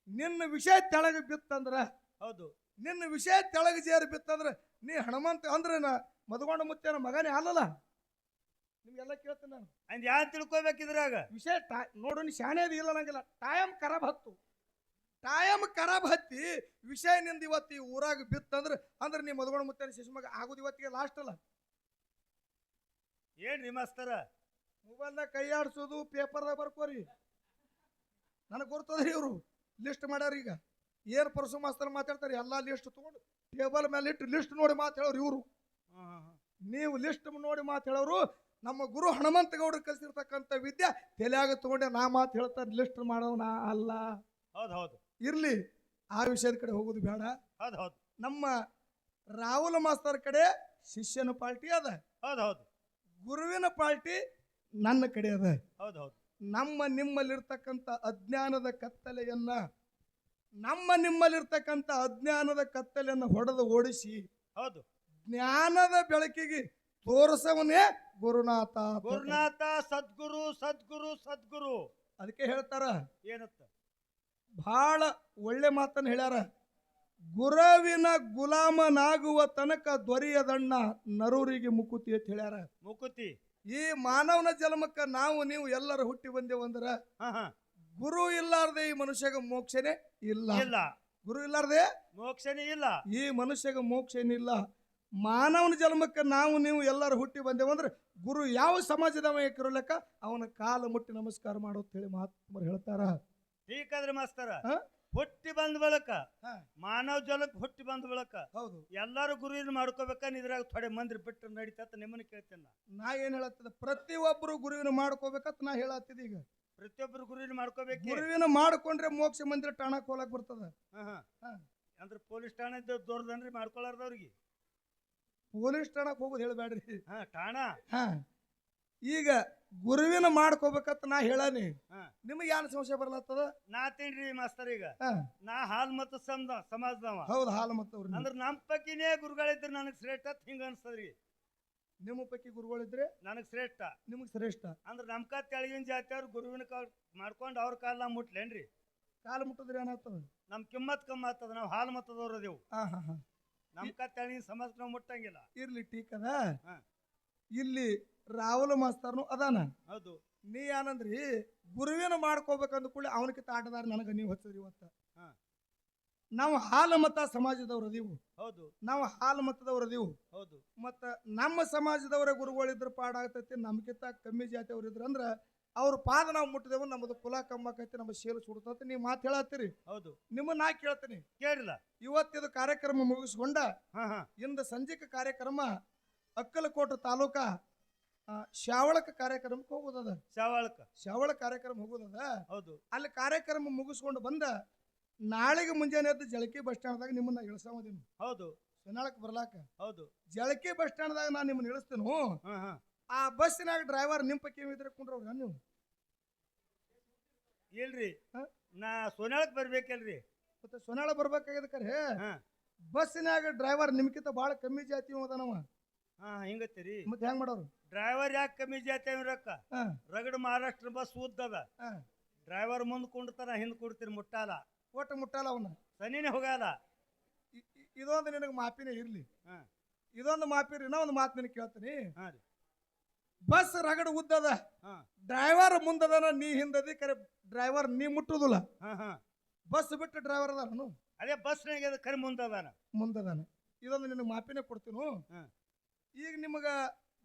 ನಿನ್ನ ವಿಷಯ ತೆಳಗ ಬಿತ್ತಂದ್ರ ಹೌದು. ನಿನ್ನ ವಿಷಯ ತೆಳಗ ಜೇರ್ ಬಿತ್ತಂದ್ರ ನೀ ಹನುಮಂತ ಅಂದ್ರೆ ಮದುಗೊಂಡ ಮದಗೊಂಡ ಮುತ್ತನ ಮಗನೇ ಅಲ್ಲಲ್ಲ? ನಿಮ್ಗೆಲ್ಲ ಕೇಳ್ತೀನಿ ನಾನು. ಅಂದ್ ಯಾನ್ ತಿಳ್ಕೊಬೇಕಿದ್ರಾಗ ವಿಷಯ ಟಾ ನೋಡು ನೀ ಶಾಣೆ ಅದು ಇಲ್ಲ ನಂಗಿಲ್ಲ. ಟೈಮ್ ಖರಾಬ್ ಹತ್ತು. ಟೈಮ್ ಖರಾಬ್ ಹತ್ತಿ ವಿಷಯ ನಿಂದ ಇವತ್ತು ಈ ಊರಾಗ ಬಿತ್ತಂದ್ರೆ ಅಂದ್ರೆ ನೀ ಮದಗೊಂಡ ಮುತ್ತನ ಶಿಶುಮಗ ಆಗೋದು ಇವತ್ತಿಗೆ ಲಾಸ್ಟ್ ಅಲ್ಲ. ಏನ್ರಿ ಮಾಸ್ತರ? ಮೊಬೈಲ್ದಾಗ ಕೈ ಆಡ್ಸೋದು ಪೇಪರ್ದಾಗ ಬರ್ಕೋರಿ. ನನಗೆ ಗೊತ್ತದ್ರಿ ಇವರು. ಲಿಸ್ಟ್ ಮಾಡ್ಯಾರ ಈಗ. ಏನು ಪರಸು ಮಾಸ್ತರ್ ಮಾತಾಡ್ತಾರೆ ಎಲ್ಲ ಲಿಸ್ಟ್ ತೊಗೊಂಡು ಟೇಬಲ್ ಮೇಲೆ ಇಟ್ಟು ಲಿಸ್ಟ್ ನೋಡಿ ಮಾತು ಹೇಳೋರು ಇವರು. ನೀವು ಲಿಸ್ಟ್ ನೋಡಿ ಮಾತು ಹೇಳೋರು ನಮ್ಮ ಗುರು ಹನುಮಂತ ಗೌಡ್ರು ಕಲಿಸಿರ್ತಕ್ಕಂಥ ವಿದ್ಯೆ ತಲೆಯಾಗ ತಗೊಂಡೆ ನಾ ಮಾತು ಹೇಳ್ತಾರೆ ಲಿಸ್ಟ್ ಮಾಡೋಣ ನಾ ಅಲ್ಲ. ಹೌದು ಹೌದು. ಇರ್ಲಿ ಆ ವಿಷಯದ ಕಡೆ ಹೋಗೋದು ಬೇಡ. ಹೌದು ಹೌದು. ನಮ್ಮ ರಾಹುಲ್ ಮಾಸ್ತರ್ ಕಡೆ ಶಿಷ್ಯನ ಪಾರ್ಟಿ ಅದ. ಹೌದು ಹೌದು. ಗುರುವಿನ ಪಾರ್ಟಿ ನನ್ನ ಕಡೆ ಅದ. ಹೌದು ಹೌದು. ನಮ್ಮ ನಿಮ್ಮಲ್ಲಿರ್ತಕ್ಕಂಥ ಅಜ್ಞಾನದ ಕತ್ತಲೆಯನ್ನ ನಮ್ಮ ನಿಮ್ಮಲ್ಲಿರ್ತಕ್ಕಂಥ ಅಜ್ಞಾನದ ಕತ್ತಲೆಯನ್ನು ಹೊಡೆದು ಓಡಿಸಿ ಹೌದು. ಜ್ಞಾನದ ಬೆಳಕಿಗೆ ತೋರಿಸವನೇ ಗುರುನಾಥ. ಗುರುನಾಥ ಸದ್ಗುರು ಸದ್ಗುರು ಸದ್ಗುರು. ಅದಕ್ಕೆ ಹೇಳ್ತಾರ ಏನತ್ತ? ಬಹಳ ಒಳ್ಳೆ ಮಾತನ್ನು ಹೇಳ್ಯಾರ. ಗುರುವಿನ ಗುಲಾಮನಾಗುವ ತನಕ ದೊರೆಯದಣ್ಣ ನರೂರಿಗೆ ಮುಕುತಿ ಅಂತ ಹೇಳ್ಯಾರ. ಮುಕುತಿ. ಈ ಮಾನವನ ಜನ್ಮಕ್ಕ ನಾವು ನೀವು ಎಲ್ಲರೂ ಹುಟ್ಟಿ ಬಂದೇವಂದ್ರ ಗುರು ಇಲ್ಲಾರ್ದೆ ಈ ಮನುಷ್ಯಗ ಮೋಕ್ಷನೇ ಇಲ್ಲ. ಇಲ್ಲ. ಗುರು ಇಲ್ಲಾರ್ದೆ ಮೋಕ್ಷನೇ ಇಲ್ಲ. ಈ ಮನುಷ್ಯಗ ಮೋಕ್ಷ ಏನಿಲ್ಲ ಮಾನವನ ಜನ್ಮಕ್ಕೆ ನಾವು ನೀವು ಎಲ್ಲರೂ ಹುಟ್ಟಿ ಬಂದೇವಂದ್ರೆ ಗುರು ಯಾವ ಸಮಾಜದವ ಲೆಕ್ಕ ಅವನ ಕಾಲ ಮುಟ್ಟಿ ನಮಸ್ಕಾರ ಮಾಡು ಅಂತ ಹೇಳಿ ಮಹಾತ್ಮರು ಹೇಳ್ತಾರ. ಬೇಕಾದ್ರೆ ಮಾಸ್ತರ? ಹುಟ್ಟಿ ಬಂದ ಬಳಕ. ಮಾನವ ಜಲಕ್ ಹುಟ್ಟಿ ಬಂದ ಬಳಕ ಹೌದು. ಎಲ್ಲಾರು ಗುರುವಿನ ಮಾಡ್ಕೋಬೇಕ ಇದ್ರಾಗ ಥೊಡೆ ಮಂದಿ ಬಿಟ್ಟರೆ ನಡೀತತ್ತ ನಿಮ್ಮನ್ನ ಕೇಳ್ತೇನೆ ನಾ. ಏನು ಹೇಳತ್ತದ ಪ್ರತಿ ಒಬ್ಬರು ಗುರುವಿನ ಮಾಡ್ಕೋಬೇಕಂತ ನಾ ಹೇಳತ್ತಿದ ಈಗ. ಪ್ರತಿಯೊಬ್ಬರು ಗುರುವಿನ ಮಾಡ್ಕೋಬೇಕು? ಗುರುವಿನ ಮಾಡ್ಕೊಂಡ್ರೆ ಮೋಕ್ಷ ಮಂದಿರ ಟಾಣಕ್ ಹೋಲಕ್ ಬರ್ತದ. ಹಾಂ ಹಾಂ. ಅಂದ್ರೆ ಪೊಲೀಸ್ ಠಾಣೆ ದೊಡ್ಡದನ್ರಿ ಮಾಡ್ಕೊಳಾರ್ದವ್ರಿಗೆ. ಪೊಲೀಸ್ ಠಾಣಕ್ಕೆ ಹೋಗೋದು ಹೇಳಬೇಡ್ರಿ ಹಾ ಠಾಣ? ಹಾ. ಈಗ ಗುರುವಿನ ಮಾಡ್ಕೋಬೇಕಂತ ನಾ ಹೇಳಾನಿ. ಹಾ. ನಿಮಗೆ ಏನ್ ಸಂಶಯ ಬರ್ಲತ್ತದ? ನಾ ತಿನ್ರಿ ಮಾಸ್ತರ್ ಈಗ. ಹಾ. ನಾ ಹಾಲ್ ಮತ್ತು ಸಮದ ಸಮಾಜದವ. ಹೌದು ಹಾಲು ಮತ್ತವ್ರು ಅಂದ್ರೆ ನಮ್ ಪಕ್ಕಿನೇ ಗುರುಗಳಿದ್ರೆ ನನಗ್ ಶ್ರೇಷ್ಠ ಅಂತ ಹಿಂಗ ಅನ್ಸ್ತದ್ರಿ. ನಿಮ್ಮ ಪಕ್ಕಿ ಗುರುಗಳಿದ್ರೆ? ನನಗ್ ಶ್ರೇಷ್ಠ. ನಿಮಗೆ ಶ್ರೇಷ್ಠ. ಅಂದ್ರ ನಮ್ಕ ತೆಳಗಿನ ಜಾತಿಯವ್ರು ಗುರುವಿನ ಕಾಲ್ ಮಾಡ್ಕೊಂಡು ಅವ್ರ ಕಾಲ ಮುಟ್ಲೇನ್ರಿ. ಕಾಲು ಮುಟ್ಟಿದ್ರೆ ಏನಾಗ್ತದ? ನಮ್ ಕಿಮ್ಮತ್ ಕಮ್ಮಿ ಆಗ್ತದ ನಾವು ಹಾಲ್ ಮತದವ್ರು ಅದೇವು. ಹಾ ಹಾ ಹಾ. ನಾವು ಮುಟ್ಟಂಗಿಲ್ಲ. ಇರ್ಲಿ ಟೀಕ್ ಅದ ಹಾ. ಇಲ್ಲಿ ರಾಹುಲ್ ಮಾಸ್ತರ್ನು ಅದಾನ. ಹೌದು. ನೀ ಏನಂದ್ರಿ ಗುರುವಿನ ಮಾಡ್ಕೋಬೇಕಂದ ಕೂಡಲೇ ಅವನಕಿತ ಆಟದಾರ ನನಗ ನೀವು ಹಚ್ಚದ್ರಿ ಇವತ್ತ. ಹಾ. ನಾವು ಹಾಲು ಮತ ಸಮಾಜದವ್ರು ಅದೀವು. ಹೌದು. ನಾವು ಹಾಲು ಮತದವ್ರು ಅದೀವು. ಹೌದು. ಮತ್ತ ನಮ್ಮ ಸಮಾಜದವರ ಗುರುಗಳಿದ್ರ ಪಾಡಾಗ್ತೈತಿ ನಮ್ಕಿಂತ ಕಮ್ಮಿ ಜಾತಿಯವ್ರು ಇದ್ರ ಅಂದ್ರ ಅವ್ರ ಪಾದ ನಾವು ಮುಟ್ಟಿದೆವು ನಮ್ಮದು ಕುಲ ಕಮ್ಮಾಕೈತಿ ನಮ್ಮ ಶೀಲ ಸುಡ್ತೈತಿ ನೀವು ಮಾತು ಹೇಳತ್ತೀರಿ. ಹೌದು. ನಿಮ್ಮನ್ನ ನಾ ಕೇಳ್ತೀನಿ. ಕೇಳಿಲ್ಲ. ಇವತ್ತಿದು ಕಾರ್ಯಕ್ರಮ ಮುಗಿಸ್ಕೊಂಡ ಇಂದ ಸಂಜೆಕ ಕಾರ್ಯಕ್ರಮ ಅಕ್ಕಲಕೋಟೆ ತಾಲೂಕ ಶಾವಳಕ ಕಾರ್ಯಕ್ರಮಕ್ಕೆ ಹೋಗೋದದ. ಶಾವಳಕ. ಶಾವಳ ಕಾರ್ಯಕ್ರಮ ಹೋಗೋದದ. ಹೌದು. ಅಲ್ಲಿ ಕಾರ್ಯಕ್ರಮ ಮುಗಿಸ್ಕೊಂಡು ಬಂದ ನಾಳೆಗೆ ಮುಂಜಾನೆ ಎದ್ದು ಜಳಕಿ ಬಸ್ ಸ್ಟ್ಯಾಂಡ್ದಾಗ ನಿಮ್ಮನ್ನ ಇಳಿಸಾಮದೀನಿ ಹೌದು. ಸೊನಾಳಕ್ ಬರ್ಲಾಕ. ಹೌದು. ಜಳಕಿ ಬಸ್ ಸ್ಟ್ಯಾಂಡ್ದಾಗ ನಾನು ನಿಮ್ಮನ್ನ ಇಳಿಸ್ತೇನೆ? ಆ ಬಸ್ಸಿನಾಗ ಡ್ರೈವರ್ ನಿಮ್ಮ ಪೈಕಿ ಇದ್ರೆ ಕುಂಡ್ರವ್ರ ನೀವು ಇಲ್ರಿ? ನಾ ಸೋನಾಳಕ್ ಬರ್ಬೇಕಲ್ರಿ. ಮತ್ತೆ ಸೊನಾಳ ಬರ್ಬೇಕಾಗ್ಯದ ಕರೆ. ಹಾ. ಬಸ್ಸಿನಾಗ ಡ್ರೈವರ್ ನಿಮ್ಕಿಂತ ಭಾಳ ಕಮ್ಮಿ ಜಾತಿ ಅದಾನವ. ಹಾ ಹಿಂಗತ್ತೀರಿ. ಮತ್ತೆ ಹೆಂಗ್ ಮಾಡೋರು? ಡ್ರೈವರ್ ಯಾಕೆ ಕಮ್ಮಿ ಜಾತಿ ರೊಕ್ಕ? ಹಾ. ರಗಡ್ ಮಹಾರಾಷ್ಟ್ರ ಬಸ್ ಉದ್ದದ. ಡ್ರೈವರ್ ಮುಂದ್ ಕುಂಡ್ತಾನ ಹಿಂದ್ ಕುಡ್ತೀರಿ ಮುಟ್ಟಾಲ. ಒಟ್ಟು ಮುಟ್ಟಾಲ ಅವನ. ಸನಿನೇ ಹೋಗಲ್ಲ ಇದೊಂದು ನಿನಗೆ ಮಾಪಿನೇ ಇರ್ಲಿ. ಹಾ. ಇದೊಂದು ಮಾಪಿರಿ ನಾ ಒಂದು ಮಾತು ನಿನಗೆ ಕೇಳ್ತೀನಿ. ಹಾ ರೀ. ಬಸ್ ರಗಡ ಉದ್ದದ. ಡ್ರೈವರ್ ಮುಂದದನ ನೀ ಹಿಂದದಿ ಕರೆ ಡ್ರೈವರ್ ನೀ ಮುಟ್ಟುದಿಲ್ಲ. ಬಸ್ ಬಿಟ್ಟು ಡ್ರೈವರ್ ಅದಾನು ಅದೇ ಬಸ್ನಾಗ ಕರೆ ಮುಂದದಾನ. ಮುಂದದಾನ. ಇದೊಂದು ನಿನಗೆ ಮಾಪಿನೇ ಕೊಡ್ತೀನಿ. ಈಗ ನಿಮಗ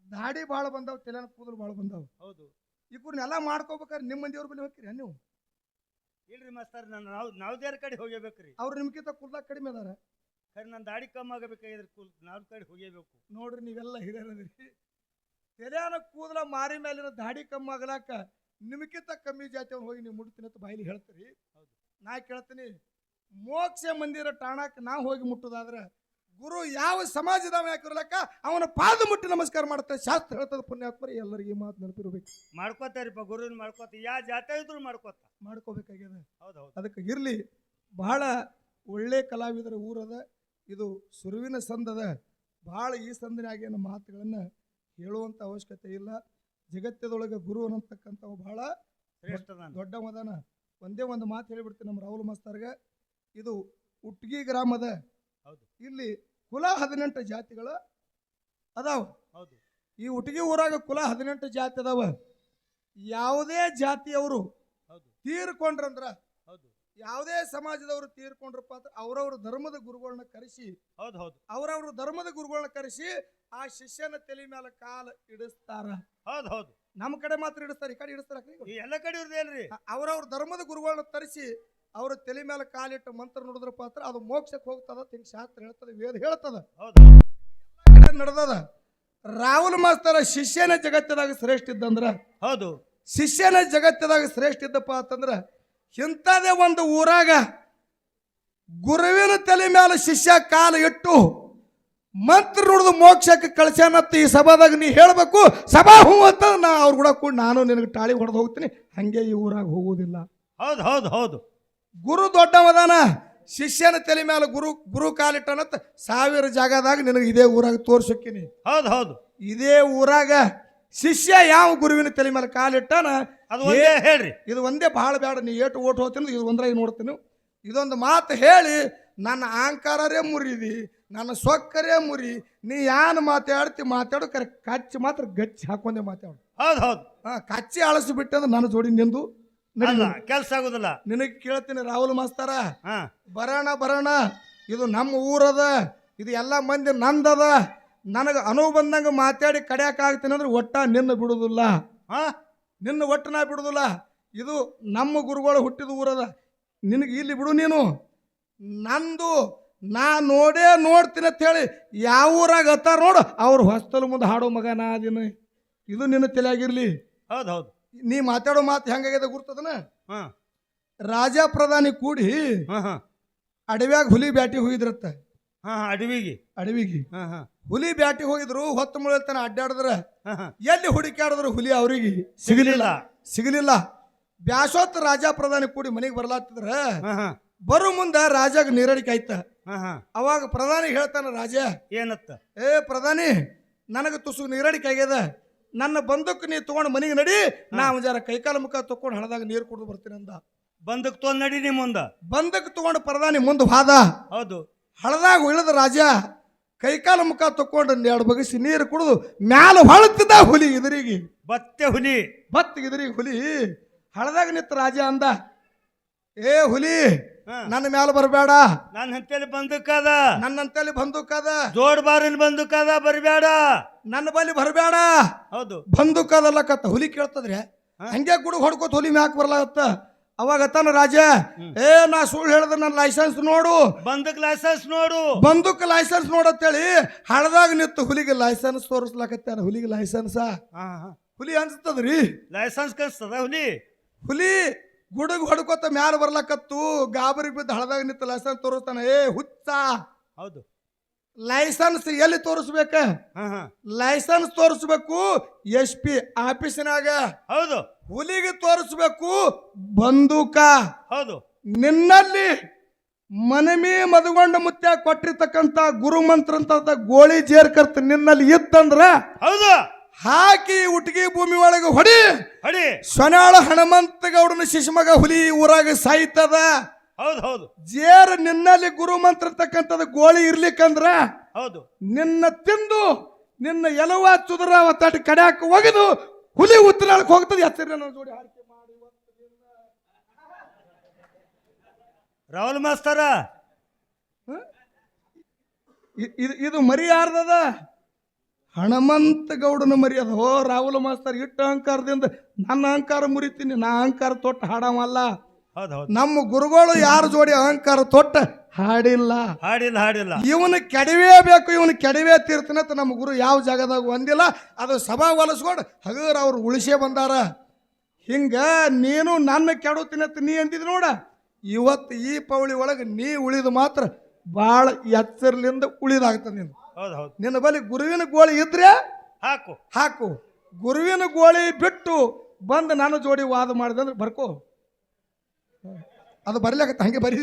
ದಾಡಿ ಭಾಳ ಬಂದಾವ ತಲೆನ ಕೂದಲು ಭಾಳ ಬಂದಾವ. ಹೌದು. ಇವ್ರನ್ನೆಲ್ಲ ಮಾಡ್ಕೋಬೇಕಾದ್ರೆ ನಿಮ್ಮ ಮಂದಿಯವ್ರ ಬಳಿ ಹೋಗ್ತೀರಿ ನೀವು? ಇಲ್ರಿ ಮಾಸ್ತರ್ ನಾನು ನಾವು ನಾವ್ದ್ಯಾರ ಕಡೆ ಹೋಗಬೇಕ್ರಿ ಅವ್ರು ನಿಮ್ಗಿಂತ ಕೂದಲ ಕಡಿಮೆ ಅದಾರ. ಖರೆ ನನ್ನ ದಾಡಿ ಕಮ್ಮಿ ಆಗಬೇಕಾಗಿದ್ರೆ ನಾವ್ ಕಡೆ ಹೋಗಬೇಕು ನೋಡ್ರಿ ನೀವೆಲ್ಲ ಹಿರಿಯರದಿರಿ. ತೆಲೆನ ಕೂದಲ ಮಾರಿ ಮೇಲಿನ ದಾಡಿ ಕಮ್ಮಿ ಆಗ್ಲಾಕ ನಿಮಗಿಂತ ಕಮ್ಮಿ ಜಾತಿ ಹೋಗಿ ನೀವು ಮುಟ್ತೀನಿ ಅಂತ ಬಾಯಿಲಿ ಹೇಳ್ತೀರಿ. ನಾ ಕೇಳ್ತೀನಿ ಮೋಕ್ಷ ಮಂದಿರ ಠಾಣಕ್ಕೆ ನಾ ಹೋಗಿ ಮುಟ್ಟುದಾದ್ರೆ ಗುರು ಯಾವ ಸಮಾಜದವ ಯಾಕಿರ್ಲಕ್ಕ ಅವನ ಪಾದ ಮುಟ್ಟಿ ನಮಸ್ಕಾರ ಮಾಡ್ತಾರೆ ಶಾಸ್ತ್ರ ಹೇಳ್ತದ ಪುಣ್ಯಾತ್ಮರಿ ಎಲ್ಲರಿಗೆ ಈ ಮಾತು ನೆನಪಿರ್ಬೇಕು. ಮಾಡ್ಕೋತಾರಿಪ್ಪ ಗುರುವಿನ ಮಾಡ್ಕೋತ. ಯಾ ಜಾತಿ ಇದ್ರು ಮಾಡ್ಕೋತ. ಮಾಡ್ಕೋಬೇಕಾಗ್ಯದ? ಹೌದು ಹೌದು. ಅದಕ್ಕೆ ಇರಲಿ ಬಹಳ ಒಳ್ಳೆ ಕಲಾವಿದರ ಊರದ ಇದು ಸುರುವಿನ ಸಂದದ ಬಹಳ ಈ ಸಂದಿನಾಗ ಏನು ಮಾತುಗಳನ್ನು ಹೇಳುವಂಥ ಅವಶ್ಯಕತೆ ಇಲ್ಲ. ಜಗತ್ತದೊಳಗೆ ಗುರು ಅನ್ನತಕ್ಕಂಥವು ಬಹಳ ದೊಡ್ಡ ಮದನ ಒಂದೇ ಒಂದು ಮಾತು ಹೇಳಿಬಿಡ್ತೀನಿ ನಮ್ಮ ರಾಹುಲ್ ಮಾಸ್ತರ್ಗೆ. ಇದು ಉಟ್ಗಿ ಗ್ರಾಮದ ಹೌದು. ಇಲ್ಲಿ ಕುಲ ಹದಿನೆಂಟು ಜಾತಿಗಳು ಅದಾವ. ಹೌದು. ಈ ಉಟ್ಗಿ ಊರಾಗ ಕುಲ ಹದಿನೆಂಟು ಜಾತಿ ಅದಾವ. ಯಾವುದೇ ಜಾತಿಯವರು ತೀರ್ಕೊಂಡ್ರಂದ್ರ ಯಾವುದೇ ಸಮಾಜದವರು ತೀರ್ಕೊಂಡ್ರಪ್ಪ ಅಂದ್ರೆ ಅವ್ರವ್ರ ಧರ್ಮದ ಗುರುಗಳನ್ನ ಕರೆಸಿ ಹೌದು ಹೌದು. ಅವ್ರವ್ರ ಧರ್ಮದ ಗುರುಗಳನ್ನ ಕರೆಸಿ ಆ ಶಿಷ್ಯನ ತಲೆ ಮೇಲೆ ಕಾಲ ಇಡಿಸ್ತಾರ. ಹೌದು ಹೌದು. ನಮ್ಮ ಕಡೆ ಮಾತ್ರ ಇಡಿಸ್ತಾರೆ ಈ ಕಡೆ ಇಡಿಸ್ತಾರ ಈ ಎಲ್ಲ ಕಡೆ ಇರ್ದೇನ್ರಿ ಅವ್ರವ್ರ ಧರ್ಮದ ಗುರುಗಳನ್ನ ತರಿಸಿ ಅವ್ರ ತಲೆ ಮೇಲೆ ಕಾಲಿಟ್ಟು ಮಂತ್ರ ನೋಡಿದ್ರಪ್ಪ ಅಂದ್ರೆ ಅದು ಮೋಕ್ಷಕ್ಕೆ ಹೋಗ್ತದ ತಿಂಗ್ ಶಾಸ್ತ್ರ ಹೇಳ್ತದ ವೇದ ಹೇಳ್ತದ. ನಡೆದದ. ರಾಹುಲ್ ಮಾಸ್ತರ ಶಿಷ್ಯನ ಜಗತ್ತದಾಗ ಶ್ರೇಷ್ಠ ಇದ್ದಂದ್ರ? ಹೌದು. ಶಿಷ್ಯನ ಜಗತ್ತದಾಗ ಶ್ರೇಷ್ಠ ಇದ್ದಪ್ಪ ಅಂತಂದ್ರ ಇಂಥದೇ ಒಂದು ಊರಾಗ ಗುರುವಿನ ತಲೆ ಮೇಲೆ ಶಿಷ್ಯ ಕಾಲ ಇಟ್ಟು ಮಂತ್ರ ನುಡಿದು ಮೋಕ್ಷಕ್ಕೆ ಕಳ್ಸ್ಯಾನತ್ತ ಈ ಸಭಾದಾಗ ನೀ ಹೇಳಬೇಕು ಸಭಾ ಹೂ ಅಂತ ನಾ ಅವ್ರ ಕೂಡ ಕೂಡ ನಾನು ನಿನಗೆ ಟಾಳಿ ಹೊಡೆದು ಹೋಗ್ತೀನಿ. ಹಂಗೆ ಈ ಊರಾಗ ಹೋಗುವುದಿಲ್ಲ ಹೌದು ಹೌದು ಹೌದು. ಗುರು ದೊಡ್ಡವದಾನ ಶಿಷ್ಯನ ತಲೆ ಮೇಲೆ ಗುರು ಗುರು ಕಾಲಿಟ್ಟನತ್ತ ಸಾವಿರ ಜಾಗದಾಗ ನಿನಗೆ ಇದೇ ಊರಾಗ ತೋರಿಸಿಕ್ಕೀನಿ ಹೌದು ಹೌದು. ಇದೇ ಊರಾಗ ಶಿಷ್ಯ ಯಾವ ಗುರುವಿನ ತಲೆ ಮೇಲೆ ಕಾಲಿಟ್ಟಾನ? ಅದು ಒಂದೇ ಹೇಳ್ರಿ. ಇದು ಒಂದೇ ಭಾಳ ಬೇಡ ನೀ ಏಟು ಓಟ್ ಹೋಗ್ತೀನಿ ಇದು ಒಂದ್ರಾಗಿ ನೋಡ್ತೀನಿ. ಇದೊಂದು ಮಾತು ಹೇಳಿ ನನ್ನ ಅಹಂಕಾರರೇ ಮುರಿದಿ. ನನ್ನ ಸೊಕ್ಕರೇ ಮುರಿ ನೀ ಯಾನ್ ಮಾತಾಡ್ತಿ ಮಾತಾಡು ಕರೆ ಕಚ್ಚಿ ಮಾತ್ರ ಗಚ್ಚಿ ಹಾಕೊಂಡೆ ಮಾತಾಡು. ಹೌದು ಹೌದು. ಹಾ ಕಚ್ಚಿ ಅಳಸಿ ಬಿಟ್ಟಂದ್ರೆ ನನ್ನ ಜೋಡಿ ನಿಂದು. ಅಲ್ಲ ಕೆಲ್ಸ ಆಗುದಿಲ್ಲ. ನಿನಗೆ ಕೇಳ್ತೀನಿ ರಾಹುಲ್ ಮಾಸ್ತಾರ. ಹಾ. ಬರೋಣ ಬರೋಣ ಇದು ನಮ್ಮ ಊರದ ಇದು ಎಲ್ಲ ಮಂದಿ ನಂದದ. ನನಗೆ ಅನುವು ಬಂದಂಗೆ ಮಾತಾಡಿ ಕಡಿಯಾಕಾಗ್ತೀನಿ ಅಂದ್ರೆ ಒಟ್ಟ ನಿನ್ನ ಬಿಡುದಿಲ್ಲ. ಹಾ. ನಿನ್ನ ಒಟ್ಟು ನಾ ಬಿಡುದಿಲ್ಲ. ಇದು ನಮ್ಮ ಗುರುಗಳು ಹುಟ್ಟಿದ ಊರದ. ನಿನಗೆ ಇಲ್ಲಿ ಬಿಡು ನೀನು. ನಂದು ನಾ ನೋಡೇ ನೋಡ್ತೀನಿ ಅಂತ ಹೇಳಿ ಯಾವ ಊರಾಗ ಹತ್ತಾರ ನೋಡು ಅವ್ರ ಹೊಸ್ತಲ್ ಮುಂದೆ ಹಾಡೋ ಮಗ ನಾ ಅದಿನ. ಇದು ನಿನ್ನ ತಲೆಯಾಗಿರ್ಲಿ. ಹೌದು ಹೌದು. ನೀ ಮಾತಾಡೋ ಮಾತು ಹೆಂಗಾಗ್ಯದ ಗುರ್ತದನ ಹಾಂ. ರಾಜ ಪ್ರಧಾನಿ ಕೂಡಿ ಹಾಂ ಹಾ. ಅಡವ್ಯಾಗ ಹುಲಿ ಬ್ಯಾಟಿ ಹೋಗಿದ್ರತ್ತ. ಹಾಂ ಹಾ ಅಡವಿಗೆ. ಅಡವಿಗೆ. ಹಾಂ ಹಾ. ಹುಲಿ ಬ್ಯಾಟಿ ಹೋಗಿದ್ರು ಹೊತ್ತು ಮುಳತನ ಅಡ್ಡಾಡಿದ್ರ. ಎಲ್ಲಿ ಹುಡುಕಾಡಿದ್ರು ಹುಲಿ ಅವರಿಗೆ? ಸಿಗಲಿಲ್ಲ. ಸಿಗಲಿಲ್ಲ. ಬ್ಯಾಸೋತ್ ರಾಜ ಪ್ರಧಾನಿ ಕೂಡಿ ಮನೆಗೆ ಬರ್ಲಾತಿದ್ರ ಬರೋ ಮುಂದ ರಾಜಾಗ ನೀರಡಿಕೆ ಆಯ್ತ. ಅವಾಗ ಪ್ರಧಾನಿ ಹೇಳ್ತಾನ ರಾಜ ಏನತ್ತ? ಏ ಪ್ರಧಾನಿ ನನಗೆ ತುಸು ನೀರಡಿಕೆ ಆಗ್ಯದ. ನನ್ನ ಬಂದಕ್ಕೆ ನೀ ತಗೊಂಡು ಮನೆಗೆ ನಡಿ ನಾ ಜರ ಕೈಕಾಲ ಮುಖ ತಕೊಂಡು ಹಣದಾಗ ನೀರು ಕುಡಿದು ಬರ್ತೀನಿ ಅಂದ. ಬಂದಕ್ ತೊಂದ್ ನಡಿ ನಿಮ್ ಮುಂದ. ಬಂದಕ್ಕೆ ತಗೊಂಡು ಪ್ರಧಾನಿ ಮುಂದೆ ಹಾದ. ಹೌದು. ಹಳದಾಗ ಉಳಿದ ರಾಜ ಕೈಕಾಲ ಮುಖ ತಕೊಂಡು ಎರಡು ಬಗಸಿ ನೀರು ಕುಡಿದು ಮ್ಯಾಲ ಹೊಳತಿದ್ದ ಹುಲಿ ಇದರಿಗೆ. ಬತ್ತೆ ಹುಲಿ. ಬತ್ತ ಇದರಿಗೆ ಹುಲಿ. ಹಳದಾಗ ನಿಂತ ರಾಜ ಅಂದ ಏ ಹುಲಿ ನನ್ನ ಮ್ಯಾಲ ಬರಬೇಡ. ನನ್ನ ಹಂತಲ್ಲಿ ಬಂದಕ್ಕದ ನನ್ನಂತಲ್ಲಿ ಬಂದಕ್ಕದ ಜೋಡ್ ಬಾರಿನ ಬಂದಕ್ಕದ ಬರಬೇಡ. ನನ್ನ ಬಳಿ ಬರಬೇಡ. ಹೌದು. ಬಂದಕ್ಕದಲ್ಲ ಕತ್ತ ಹುಲಿ ಕೇಳ್ತದ್ರೆ. ಹಂಗೆ ಗುಡು ಹೊಡ್ಕೋತ ಹುಲಿ ಮ್ಯಾಕ್ ಬರ್ಲಾಗತ್ತ. ಅವಾಗ ತಾನ ರಾಜ ಏ ನಾ ಸುಳ್ಳು ಹೇಳಿದ ನನ್ನ ಲೈಸೆನ್ಸ್ ನೋಡು. ಬಂದಕ್ ಲೈಸೆನ್ಸ್ ನೋಡು. ಬಂದಕ್ ಲೈಸೆನ್ಸ್ ನೋಡತ್ತೇಳಿ. ಹಳದಾಗ ನಿಂತು ಹುಲಿಗೆ ಲೈಸೆನ್ಸ್ ತೋರಿಸ್ಲಾಕತ್ತಾನ ಹುಲಿಗೆ ಲೈಸೆನ್ಸ್ ಹುಲಿ ಅನ್ಸ್ತದ್ರಿ. ಲೈಸೆನ್ಸ್ ಕಳಿಸ್ತದ ಹುಲಿ? ಹುಲಿ ಗುಡುಗ್ ಹೊಡ್ಕೊತ ಮ್ಯಾಲ ಬರ್ಲಕತ್ತು ಗಾಬರಿ ಬಿದ್ದು ಹಳದಾಗ ನಿಂತು ಲೈಸೆನ್ಸ್ ತೋರಿಸ್ತಾನೆ ಏ ಹುಚ್ಚ! ಹೌದು. ಲೈಸೆನ್ಸ್ ಎಲ್ಲಿ ತೋರಿಸ್ಬೇಕ? ಲೈಸೆನ್ಸ್ ತೋರಿಸ್ಬೇಕು ಎಸ್ ಪಿ ಆಫೀಸಿನಾಗ ಹೌದು. ಹುಲಿಗೆ ತೋರಿಸ್ಬೇಕು ಬಂದೂಕ. ಹೌದು. ನಿನ್ನಲ್ಲಿ ಮನಮಿ ಮದುಗೊಂಡ ಮುತ್ಯ ಕೊಟ್ಟಿರ್ತಕ್ಕಂತ ಗುರು ಮಂತ್ರ ಅಂತ ಗೋಳಿ ಜೇರ್ಕರ್ತ ನಿನ್ನಲ್ಲಿ ಇತ್ತಂದ್ರ ಹೌದು. ಹಾಕಿ ಉಟ್ಗಿ ಭೂಮಿ ಒಳಗೆ ಹೊಡಿ. ಹೊಡಿ. ಸೊನಾಳ ಹನುಮಂತ ಗೌಡನ ಶಿಶುಮಗ ಹುಲಿ ಊರಾಗ ಸಾಯ್ತದ. ಹೌದು ಹೌದು. ಜೇರ್ ನಿನ್ನಲ್ಲಿ ಗುರು ಮಂತ್ರ ತಕ್ಕಂಥದ್ದು ಗೋಳಿ ಇರ್ಲಿಕ್ಕಂದ್ರ ಹೌದು. ನಿನ್ನ ತಿಂದು ನಿನ್ನ ಎಲವ ಚುದುರ ಒತ್ತಾಟಿ ಕಡ್ಯಾಕ ಒಗೆದು ಹುಲಿ ಉತ್ತರಾಳಕ್ಕೆ ಹೋಗ್ತದೆ. ಹೆಸರಿನ ಜೋಡಿ ಮಾಡಿ ಇವತ್ತು ನಿನ್ನ. ರಾಹುಲ್ ಮಾಸ್ತರ. ಇ- ಇದು ಇದು ಮರಿ ಯಾರ್ದದ? ಹಣಮಂತ ಗೌಡನ ಮರ್ಯಾದ. ಹೋ ಓ ರಾಹುಲ್ ಮಾಸ್ತರ್ ಇಟ್ಟು ಅಹಂಕಾರದಿಂದ ನನ್ನ ಅಹಂಕಾರ ಮುರಿತೀನಿ. ನಾ ಅಹಂಕಾರ ತೊಟ್ಟು ಹಾಡವಲ್ಲ. ನಮ್ಮ ಗುರುಗಳು ಯಾರ ಜೋಡಿ ಅಹಂಕಾರ ತೊಟ್ಟ ಹಾಡಿಲ್ಲ. ಹಾಡಿಲ್ಲ ಹಾಡಿಲ್ಲ. ಇವನು ಕೆಡವೇ ಬೇಕು ಇವನು ಕೆಡವೇ ತೀರ್ತಾನೆ ಅಂತ ನಮ್ಮ ಗುರು ಯಾವ ಜಾಗದಾಗ ಒಂದಿಲ್ಲ. ಅದು ಸಭಾ ಹೊಲಸ್ಕೊಂಡು ಹಗರ್ ಅವ್ರು ಉಳಿಸೇ ಬಂದಾರ. ಹಿಂಗ ನೀನು ನನ್ನ ಕೆಡುತ್ತೀನಿ ಅಂತ ನೀ ಅಂದಿದ್ ನೋಡ. ಇವತ್ತು ಈ ಪೌಳಿ ಒಳಗೆ ನೀ ಉಳಿದು ಮಾತ್ರ ಭಾಳ ಎಚ್ಚರ್ಲಿಂದ ಉಳಿದಾಗ್ತದೆ ನೀನು. ಹೌದು ಹೌದು. ನಿನ್ನ ಬಳಿ ಗುರುವಿನ ಗೋಳಿ ಇದ್ರೆ ಹಾಕು. ಹಾಕು. ಗುರುವಿನ ಗೋಳಿ ಬಿಟ್ಟು ಬಂದು ನಾನು ಜೋಡಿ ವಾದ ಮಾಡಿದೆ ಅಂದ್ರೆ ಬರ್ಕೋ. ಅದು ಬರ್ಲಿಕ್ಕೆ ಹಂಗೆ ಬರೀ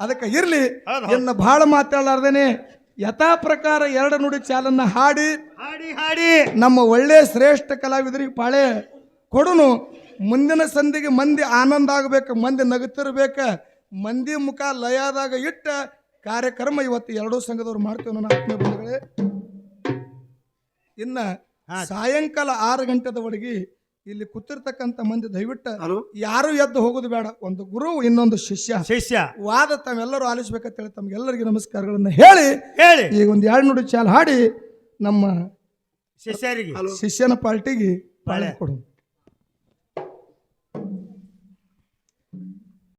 ಅದಕ್ಕೆ ಇರ್ಲಿ. ಎನ್ನ ಇನ್ನು ಭಾಳ ಮಾತಾಡಲಾರ್ದೇನೆ ಯಥಾ ಪ್ರಕಾರ ಎರಡು ನುಡಿ ಚಾಲನ್ನ ಹಾಡಿ. ಹಾಡಿ ಹಾಡಿ. ನಮ್ಮ ಒಳ್ಳೆ ಶ್ರೇಷ್ಠ ಕಲಾವಿದರಿಗೆ ಪಾಳೆ ಕೊಡುನು. ಮುಂದಿನ ಸಂಧಿಗೆ ಮಂದಿ ಆನಂದ ಆಗಬೇಕು ಮಂದಿ ನಗುತ್ತಿರ್ಬೇಕ ಮಂದಿ ಮುಖ ಲಯದಾಗ ಇಟ್ಟ ಕಾರ್ಯಕ್ರಮ ಇವತ್ತು ಎರಡೂ ಸಂಘದವ್ರು ಮಾಡ್ತೇವೆ ನನ್ನ ಆತ್ಮೀಯ ಬಂಧುಗಳೇ. ಇನ್ನ. ಸಾಯಂಕಾಲ ಆರು ಗಂಟೆದವರೆಗೆ ಇಲ್ಲಿ ಕೂತಿರ್ತಕ್ಕಂಥ ಮಂದಿ ದಯವಿಟ್ಟು ಯಾರು ಎದ್ದು ಹೋಗೋದು ಬೇಡ. ಒಂದು ಗುರು ಇನ್ನೊಂದು ಶಿಷ್ಯ. ಶಿಷ್ಯ. ವಾದ ತಾವೆಲ್ಲರೂ ಆಲಿಸ್ಬೇಕಂತ ಹೇಳಿ ತಮ್ಗೆಲ್ಲರಿಗೂ ನಮಸ್ಕಾರಗಳನ್ನು ಹೇಳಿ. ಹೇಳಿ. ಈಗ ಒಂದು ಎರಡು ನುಡಿ ಚಾಲ್ ಹಾಡಿ ನಮ್ಮ ಶಿಷ್ಯರಿಗೆ. ಶಿಷ್ಯನ ಪಾರ್ಟಿಗೆ ಬಾಳೆ ಕೊಡು.